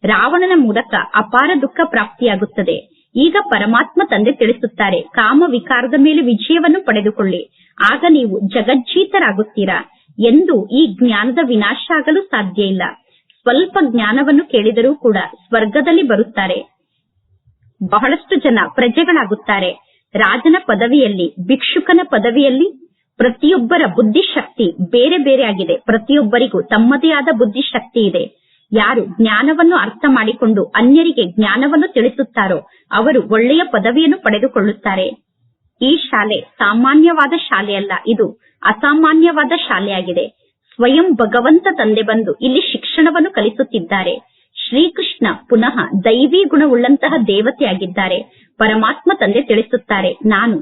ರಾವಣನ ಮೂಲಕ ಅಪಾರ ದುಃಖ ಪ್ರಾಪ್ತಿಯಾಗುತ್ತದೆ. ಈಗ ಪರಮಾತ್ಮ ತಂದೆ ತಿಳಿಸುತ್ತಾರೆ, ಕಾಮ ವಿಕಾರದ ಮೇಲೆ ವಿಜಯವನ್ನು ಪಡೆದುಕೊಳ್ಳಿ. ಆಗ ನೀವು ಜಗಜ್ಜೀತರಾಗುತ್ತೀರಾ ಎಂದು ಈ ಜ್ಞಾನದ ವಿನಾಶ ಆಗಲು ಸಾಧ್ಯ ಇಲ್ಲ. ಸ್ವಲ್ಪ ಜ್ಞಾನವನ್ನು ಕೇಳಿದರೂ ಕೂಡ ಸ್ವರ್ಗದಲ್ಲಿ ಬರುತ್ತಾರೆ. ಬಹಳಷ್ಟು ಜನ ಪ್ರಜೆಗಳಾಗುತ್ತಾರೆ. ರಾಜನ ಪದವಿಯಲ್ಲಿ, ಭಿಕ್ಷುಕನ ಪದವಿಯಲ್ಲಿ ಪ್ರತಿಯೊಬ್ಬರ ಬುದ್ಧಿಶಕ್ತಿ ಬೇರೆ ಬೇರೆ ಆಗಿದೆ. ಪ್ರತಿಯೊಬ್ಬರಿಗೂ ತಮ್ಮದೇ ಆದ ಬುದ್ಧಿಶಕ್ತಿ ಇದೆ. ಯಾರು ಜ್ಞಾನವನ್ನು ಅರ್ಥ ಮಾಡಿಕೊಂಡು ಅನ್ಯರಿಗೆ ಜ್ಞಾನವನ್ನು ತಿಳಿಸುತ್ತಾರೋ ಅವರು ಒಳ್ಳೆಯ ಪದವಿಯನ್ನು ಪಡೆದುಕೊಳ್ಳುತ್ತಾರೆ. ಈ ಶಾಲೆ ಸಾಮಾನ್ಯವಾದ ಶಾಲೆಯಲ್ಲ ಇದು. ಅಸಾಮಾನ್ಯವಾದ ಶಾಲೆಯಾಗಿದೆ. ಸ್ವಯಂ ಭಗವಂತ ತಂದೆ ಬಂದು ಇಲ್ಲಿ ಶಿಕ್ಷಣವನ್ನು ಕಲಿಸುತ್ತಿದ್ದಾರೆ. ಶ್ರೀಕೃಷ್ಣ ಪುನಃ ದೈವಿ ಗುಣವುಳ್ಳಂತಹ ದೇವತೆಯಾಗಿದ್ದಾರೆ. ಪರಮಾತ್ಮ ತಂದೆ ತಿಳಿಸುತ್ತಾರೆ, ನಾನು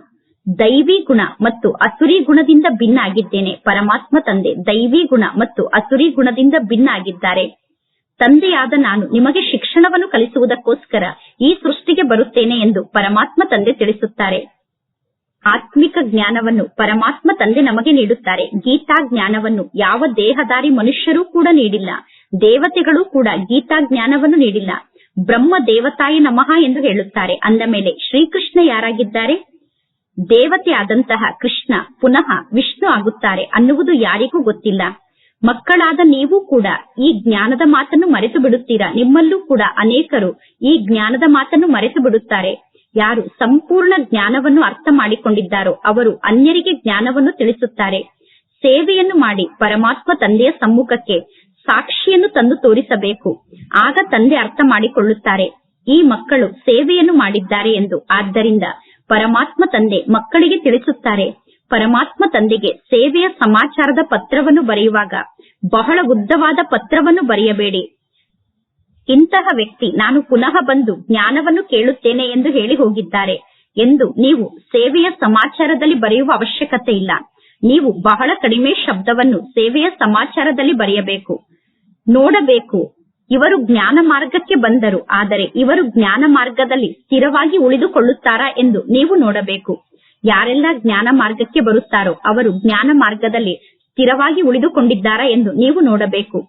ದೈವಿ ಗುಣ ಮತ್ತು ಅಸುರಿ ಗುಣದಿಂದ ಭಿನ್ನ ಆಗಿದ್ದೇನೆ ಪರಮಾತ್ಮ ತಂದೆ ದೈವಿ ಗುಣ ಮತ್ತು ಅಸುರಿ ಗುಣದಿಂದ ಭಿನ್ನ ಆಗಿದ್ದಾರೆ ತಂದೆಯಾದ ನಾನು ನಿಮಗೆ ಶಿಕ್ಷಣವನ್ನು ಕಲಿಸುವುದಕ್ಕೋಸ್ಕರ ಈ ಸೃಷ್ಟಿಗೆ ಬರುತ್ತೇನೆ ಎಂದು ಪರಮಾತ್ಮ ತಂದೆ ತಿಳಿಸುತ್ತಾರೆ. ಆತ್ಮಿಕ ಜ್ಞಾನವನ್ನು ಪರಮಾತ್ಮ ತಂದೆ ನಮಗೆ ನೀಡುತ್ತಾರೆ. ಗೀತಾ ಜ್ಞಾನವನ್ನು ಯಾವ ದೇಹದಾರಿ ಮನುಷ್ಯರೂ ಕೂಡ ನೀಡಿಲ್ಲ. ದೇವತೆಗಳು ಕೂಡ ಗೀತಾ ಜ್ಞಾನವನ್ನು ನೀಡಿಲ್ಲ. ಬ್ರಹ್ಮ ದೇವತಾಯ ನಮಃ ಎಂದು ಹೇಳುತ್ತಾರೆ. ಅಂದ ಮೇಲೆ ಶ್ರೀಕೃಷ್ಣ ಯಾರಾಗಿದ್ದಾರೆ? ದೇವತೆ ಆದಂತಹ ಕೃಷ್ಣ ಪುನಃ ವಿಷ್ಣು ಆಗುತ್ತಾರೆ ಅನ್ನುವುದು ಯಾರಿಗೂ ಗೊತ್ತಿಲ್ಲ. ಮಕ್ಕಳಾದ ನೀವು ಕೂಡ ಈ ಜ್ಞಾನದ ಮಾತನ್ನು ಮರೆತು ಬಿಡುತ್ತೀರಾ ನಿಮ್ಮಲ್ಲೂ ಕೂಡ ಅನೇಕರು ಈ ಜ್ಞಾನದ ಮಾತನ್ನು ಮರೆತು ಬಿಡುತ್ತಾರೆ ಯಾರು ಸಂಪೂರ್ಣ ಜ್ಞಾನವನ್ನು ಅರ್ಥ ಮಾಡಿಕೊಂಡಿದ್ದಾರೋ ಅವರು ಅನ್ಯರಿಗೆ ಜ್ಞಾನವನ್ನು ತಿಳಿಸುತ್ತಾರೆ. ಸೇವೆಯನ್ನು ಮಾಡಿ ಪರಮಾತ್ಮ ತಂದೆಯ ಸಮ್ಮುಖಕ್ಕೆ ಸಾಕ್ಷಿಯನ್ನು ತಂದು ತೋರಿಸಬೇಕು. ಆಗ ತಂದೆ ಅರ್ಥ ಮಾಡಿಕೊಳ್ಳುತ್ತಾರೆ, ಈ ಮಕ್ಕಳು ಸೇವೆಯನ್ನು ಮಾಡಿದ್ದಾರೆ ಎಂದು. ಆದ್ದರಿಂದ ಪರಮಾತ್ಮ ತಂದೆ ಮಕ್ಕಳಿಗೆ ತಿಳಿಸುತ್ತಾರೆ ಪರಮಾತ್ಮ ತಂದೆಗೆ ಸೇವೆಯ ಸಮಾಚಾರದ ಪತ್ರವನ್ನು ಬರೆಯುವಾಗ ಬಹಳ ಉದ್ದವಾದ ಪತ್ರವನ್ನು ಬರೆಯಬೇಡಿ. ಇಂತಹ ವ್ಯಕ್ತಿ ನಾನು ಪುನಃ ಬಂದು ಜ್ಞಾನವನ್ನು ಕೇಳುತ್ತೇನೆ ಎಂದು ಹೇಳಿ ಹೋಗಿದ್ದಾರೆ ಎಂದು ನೀವು ಸೇವೆಯ ಸಮಾಚಾರದಲ್ಲಿ ಬರೆಯುವ ಅವಶ್ಯಕತೆ ಇಲ್ಲ. ನೀವು ಬಹಳ ಕಡಿಮೆ ಶಬ್ದವನ್ನು ಸೇವೆಯ ಸಮಾಚಾರದಲ್ಲಿ ಬರೆಯಬೇಕು. ನೋಡಬೇಕು. ಇವರು ಜ್ಞಾನ ಮಾರ್ಗಕ್ಕೆ ಬಂದರು, ಆದರೆ ಇವರು ಜ್ಞಾನ ಮಾರ್ಗದಲ್ಲಿ ಸ್ಥಿರವಾಗಿ ಉಳಿದುಕೊಳ್ಳುತ್ತಾರಾ ಎಂದು ನೀವು ನೋಡಬೇಕು. ಯಾರೆಲ್ಲ ಜ್ಞಾನ ಮಾರ್ಗಕ್ಕೆ ಬರುತ್ತಾರೋ ಅವರು ಜ್ಞಾನ ಮಾರ್ಗದಲ್ಲಿ ಸ್ಥಿರವಾಗಿ ಉಳಿದುಕೊಂಡಿದ್ದಾರಾ ಎಂದು ನೀವು ನೋಡಬೇಕು.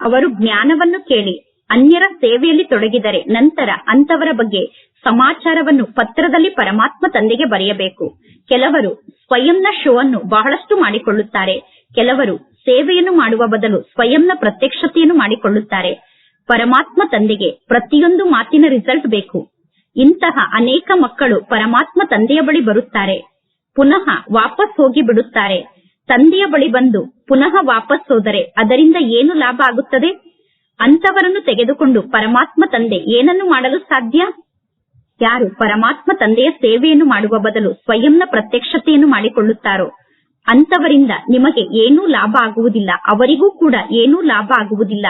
ಅವರು ಜ್ಞಾನವನ್ನು ಕೇಳಿ ಅನ್ಯರ ಸೇವೆಯಲ್ಲಿ ತೊಡಗಿದರೆ ನಂತರ ಅಂತವರ ಬಗ್ಗೆ ಸಮಾಚಾರವನ್ನು ಪತ್ರದಲ್ಲಿ ಪರಮಾತ್ಮ ತಂದೆಗೆ ಬರೆಯಬೇಕು. ಕೆಲವರು ಸ್ವಯಂನ ಶೋ ಅನ್ನು ಬಹಳಷ್ಟು ಮಾಡಿಕೊಳ್ಳುತ್ತಾರೆ. ಕೆಲವರು ಸೇವೆಯನ್ನು ಮಾಡುವ ಬದಲು ಸ್ವಯಂನ ಪ್ರತ್ಯಕ್ಷತೆಯನ್ನು ಮಾಡಿಕೊಳ್ಳುತ್ತಾರೆ. ಪರಮಾತ್ಮ ತಂದೆಗೆ ಪ್ರತಿಯೊಂದು ಮಾತಿನ ರಿಸಲ್ಟ್ ಬೇಕು. ಇಂತಹ ಅನೇಕ ಮಕ್ಕಳು ಪರಮಾತ್ಮ ತಂದೆಯ ಬಳಿ ಬರುತ್ತಾರೆ. ಪುನಃ ವಾಪಸ್ ಹೋಗಿ ಬಿಡುತ್ತಾರೆ. ತಂದೆಯ ಬಳಿ ಬಂದು ಪುನಃ ವಾಪಸ್ ಹೋದರೆ ಅದರಿಂದ ಏನು ಲಾಭ ಆಗುತ್ತದೆ? ಅಂತವರನ್ನು ತೆಗೆದುಕೊಂಡು ಪರಮಾತ್ಮ ತಂದೆ ಏನನ್ನು ಮಾಡಲು ಸಾಧ್ಯ? ಯಾರು ಪರಮಾತ್ಮ ತಂದೆಯ ಸೇವೆಯನ್ನು ಮಾಡುವ ಬದಲು ಸ್ವಯಂನ ಪ್ರತ್ಯಕ್ಷತೆಯನ್ನು ಮಾಡಿಕೊಳ್ಳುತ್ತಾರೋ? ಅಂತವರಿಂದ ನಿಮಗೆ ಏನೂ ಲಾಭ ಆಗುವುದಿಲ್ಲ. ಅವರಿಗೂ ಕೂಡ ಏನೂ ಲಾಭ ಆಗುವುದಿಲ್ಲ.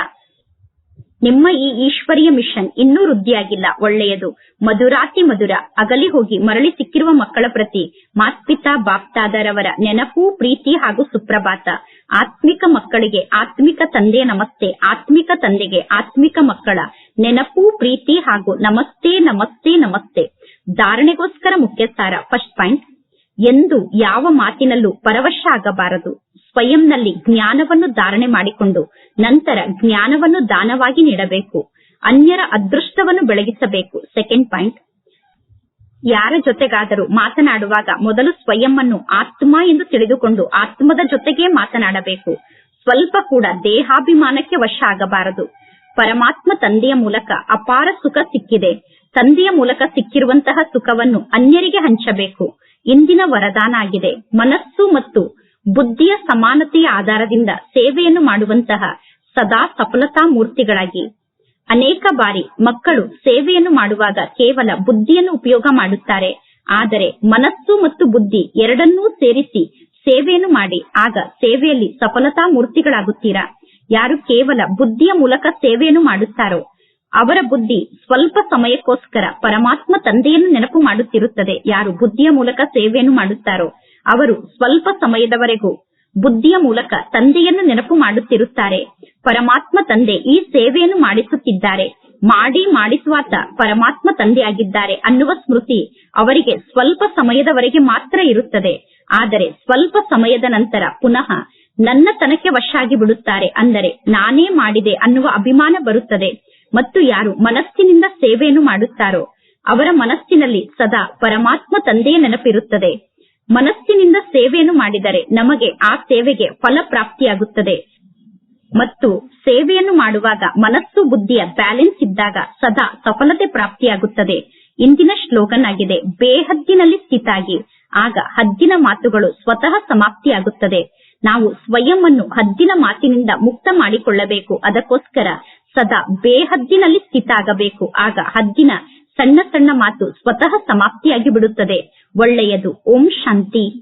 ನಿಮ್ಮ ಈ ಈಶ್ವರೀಯ ಮಿಷನ್ ಇನ್ನೂ ವೃದ್ಧಿಯಾಗಿಲ್ಲ, ಒಳ್ಳೆಯದು. ಮಧುರಾತಿ ಮಧುರ, ಅಗಲಿ ಹೋಗಿ ಮರಳಿ ಸಿಕ್ಕಿರುವ ಮಕ್ಕಳ ಪ್ರತಿ ಮಾತ್ಪಿತಾ, ಬಾಪ್ತಾದರವರ ನೆನಪು, ಪ್ರೀತಿ ಹಾಗೂ ಸುಪ್ರಭಾತ. ಆತ್ಮಿಕ ಮಕ್ಕಳಿಗೆ ಆತ್ಮಿಕ ತಂದೆ ನಮಸ್ತೆ, ಆತ್ಮಿಕ ತಂದೆಗೆ ಆತ್ಮಿಕ ಮಕ್ಕಳ ನೆನಪು, ಪ್ರೀತಿ ಹಾಗೂ ನಮಸ್ತೆ ನಮಸ್ತೆ ನಮಸ್ತೆ. ಧಾರಣೆಗೋಸ್ಕರ ಮುಖ್ಯಸ್ಥಾರ, ಫಸ್ಟ್ ಪಾಯಿಂಟ್. ಎಂದು ಯಾವ ಮಾತಿನಲ್ಲೂ ಪರವಶ ಆಗಬಾರದು ಸ್ವಯಂನಲ್ಲಿ ಜ್ಞಾನವನ್ನು ಧಾರಣೆ ಮಾಡಿಕೊಂಡು ನಂತರ ಜ್ಞಾನವನ್ನು ದಾನವಾಗಿ ನೀಡಬೇಕು. ಅನ್ಯರ ಅದೃಷ್ಟವನ್ನು ಬೆಳಗಿಸಬೇಕು. ಸೆಕೆಂಡ್ ಪಾಯಿಂಟ್ ಯಾರ ಜೊತೆಗಾದರೂ ಮಾತನಾಡುವಾಗ ಮೊದಲು ಸ್ವಯಂವನ್ನು ಆತ್ಮ ಎಂದು ತಿಳಿದುಕೊಂಡು ಆತ್ಮದ ಜೊತೆಗೆ ಮಾತನಾಡಬೇಕು. ಸ್ವಲ್ಪ ಕೂಡ ದೇಹಾಭಿಮಾನಕ್ಕೆ ವಶ ಆಗಬಾರದು. ಪರಮಾತ್ಮ ತಂದೆಯ ಮೂಲಕ ಅಪಾರ ಸುಖ ಸಿಕ್ಕಿದೆ. ತಂದೆಯ ಮೂಲಕ ಸಿಕ್ಕಿರುವಂತಹ ಸುಖವನ್ನು ಅನ್ಯರಿಗೆ ಹಂಚಬೇಕು. ಇಂದಿನ ವರದಾನ ಆಗಿದೆ. ಮನಸ್ಸು ಮತ್ತು ಬುದ್ಧಿಯ ಸಮಾನತೆಯ ಆಧಾರದಿಂದ ಸೇವೆಯನ್ನು ಮಾಡುವಂತಹ ಸದಾ ಸಫಲತಾ ಮೂರ್ತಿಗಳಾಗಿ. ಅನೇಕ ಬಾರಿ ಮಕ್ಕಳು ಸೇವೆಯನ್ನು ಮಾಡುವಾಗ ಕೇವಲ ಬುದ್ಧಿಯನ್ನು ಉಪಯೋಗ ಮಾಡುತ್ತಾರೆ. ಆದರೆ ಮನಸ್ಸು ಮತ್ತು ಬುದ್ಧಿ ಎರಡನ್ನೂ ಸೇರಿಸಿ ಸೇವೆಯನ್ನು ಮಾಡಿ ಆಗ ಸೇವೆಯಲ್ಲಿ ಸಫಲತಾ ಮೂರ್ತಿಗಳಾಗುತ್ತೀರಾ? ಯಾರು ಕೇವಲ ಬುದ್ಧಿಯ ಮೂಲಕ ಸೇವೆಯನ್ನು ಮಾಡುತ್ತಾರೋ? ಅವರ ಬುದ್ಧಿ ಸ್ವಲ್ಪ ಸಮಯಕ್ಕೋಸ್ಕರ ಪರಮಾತ್ಮ ತಂದೆಯನ್ನು ನೆನಪು ಮಾಡುತ್ತಿರುತ್ತದೆ. ಯಾರು ಬುದ್ಧಿಯ ಮೂಲಕ ಸೇವೆಯನ್ನು ಮಾಡುತ್ತಾರೋ ಅವರು ಸ್ವಲ್ಪ ಸಮಯದವರೆಗೂ ಬುದ್ಧಿಯ ಮೂಲಕ ತಂದೆಯನ್ನು ನೆನಪು ಮಾಡುತ್ತಿರುತ್ತಾರೆ. ಪರಮಾತ್ಮ ತಂದೆ ಈ ಸೇವೆಯನ್ನು ಮಾಡಿಸುತ್ತಿದ್ದಾರೆ. ಮಾಡಿ ಮಾಡಿಸುವಾತ ಪರಮಾತ್ಮ ತಂದೆಯಾಗಿದ್ದಾರೆ ಅನ್ನುವ ಸ್ಮೃತಿ ಅವರಿಗೆ ಸ್ವಲ್ಪ ಸಮಯದವರೆಗೆ ಮಾತ್ರ ಇರುತ್ತದೆ. ಆದರೆ ಸ್ವಲ್ಪ ಸಮಯದ ನಂತರ ಪುನಃ ನನ್ನ ತನಕ್ಕೆ ವಶಾಗಿ ಬಿಡುತ್ತಾರೆ. ಅಂದರೆ ನಾನೇ ಮಾಡಿದೆ ಅನ್ನುವ ಅಭಿಮಾನ ಬರುತ್ತದೆ. ಮತ್ತು ಯಾರು ಮನಸ್ಸಿನಿಂದ ಸೇವೆಯನ್ನು ಮಾಡುತ್ತಾರೋ ಅವರ ಮನಸ್ಸಿನಲ್ಲಿ ಸದಾ ಪರಮಾತ್ಮ ತಂದೆಯ ನೆನಪಿರುತ್ತದೆ. ಮನಸ್ಸಿನಿಂದ ಸೇವೆಯನ್ನು ಮಾಡಿದರೆ ನಮಗೆ ಆ ಸೇವೆಗೆ ಫಲ ಪ್ರಾಪ್ತಿಯಾಗುತ್ತದೆ. ಮತ್ತು ಸೇವೆಯನ್ನು ಮಾಡುವಾಗ ಮನಸ್ಸು, ಬುದ್ಧಿಯ ಬ್ಯಾಲೆನ್ಸ್ ಇದ್ದಾಗ ಸದಾ ಸಫಲತೆ ಪ್ರಾಪ್ತಿಯಾಗುತ್ತದೆ. ಇಂದಿನ ಶ್ಲೋಗನ್ ಆಗಿದೆ ಬೇಹದ್ದಿನಲ್ಲಿ ಸ್ಥಿತಾಗಿ. ಆಗ ಹದ್ದಿನ ಮಾತುಗಳು ಸ್ವತಃ ಸಮಾಪ್ತಿಯಾಗುತ್ತದೆ. ನಾವು ಸ್ವಯಂ ಅನ್ನು ಹದ್ದಿನ ಮಾತಿನಿಂದ ಮುಕ್ತ ಮಾಡಿಕೊಳ್ಳಬೇಕು. ಅದಕ್ಕೋಸ್ಕರ ಸದಾ ಬೇಹದ್ದಿನಲ್ಲಿ ಸ್ಥಿತ ಆಗಬೇಕು ಆಗ ಹದ್ದಿನ ಸಣ್ಣ ಸಣ್ಣ ಮಾತು ಸ್ವತಃ ಸಮಾಪ್ತಿಯಾಗಿ ಬಿಡುತ್ತದೆ ಒಳ್ಳೆಯದು. ಓಂ ಶಾಂತಿ.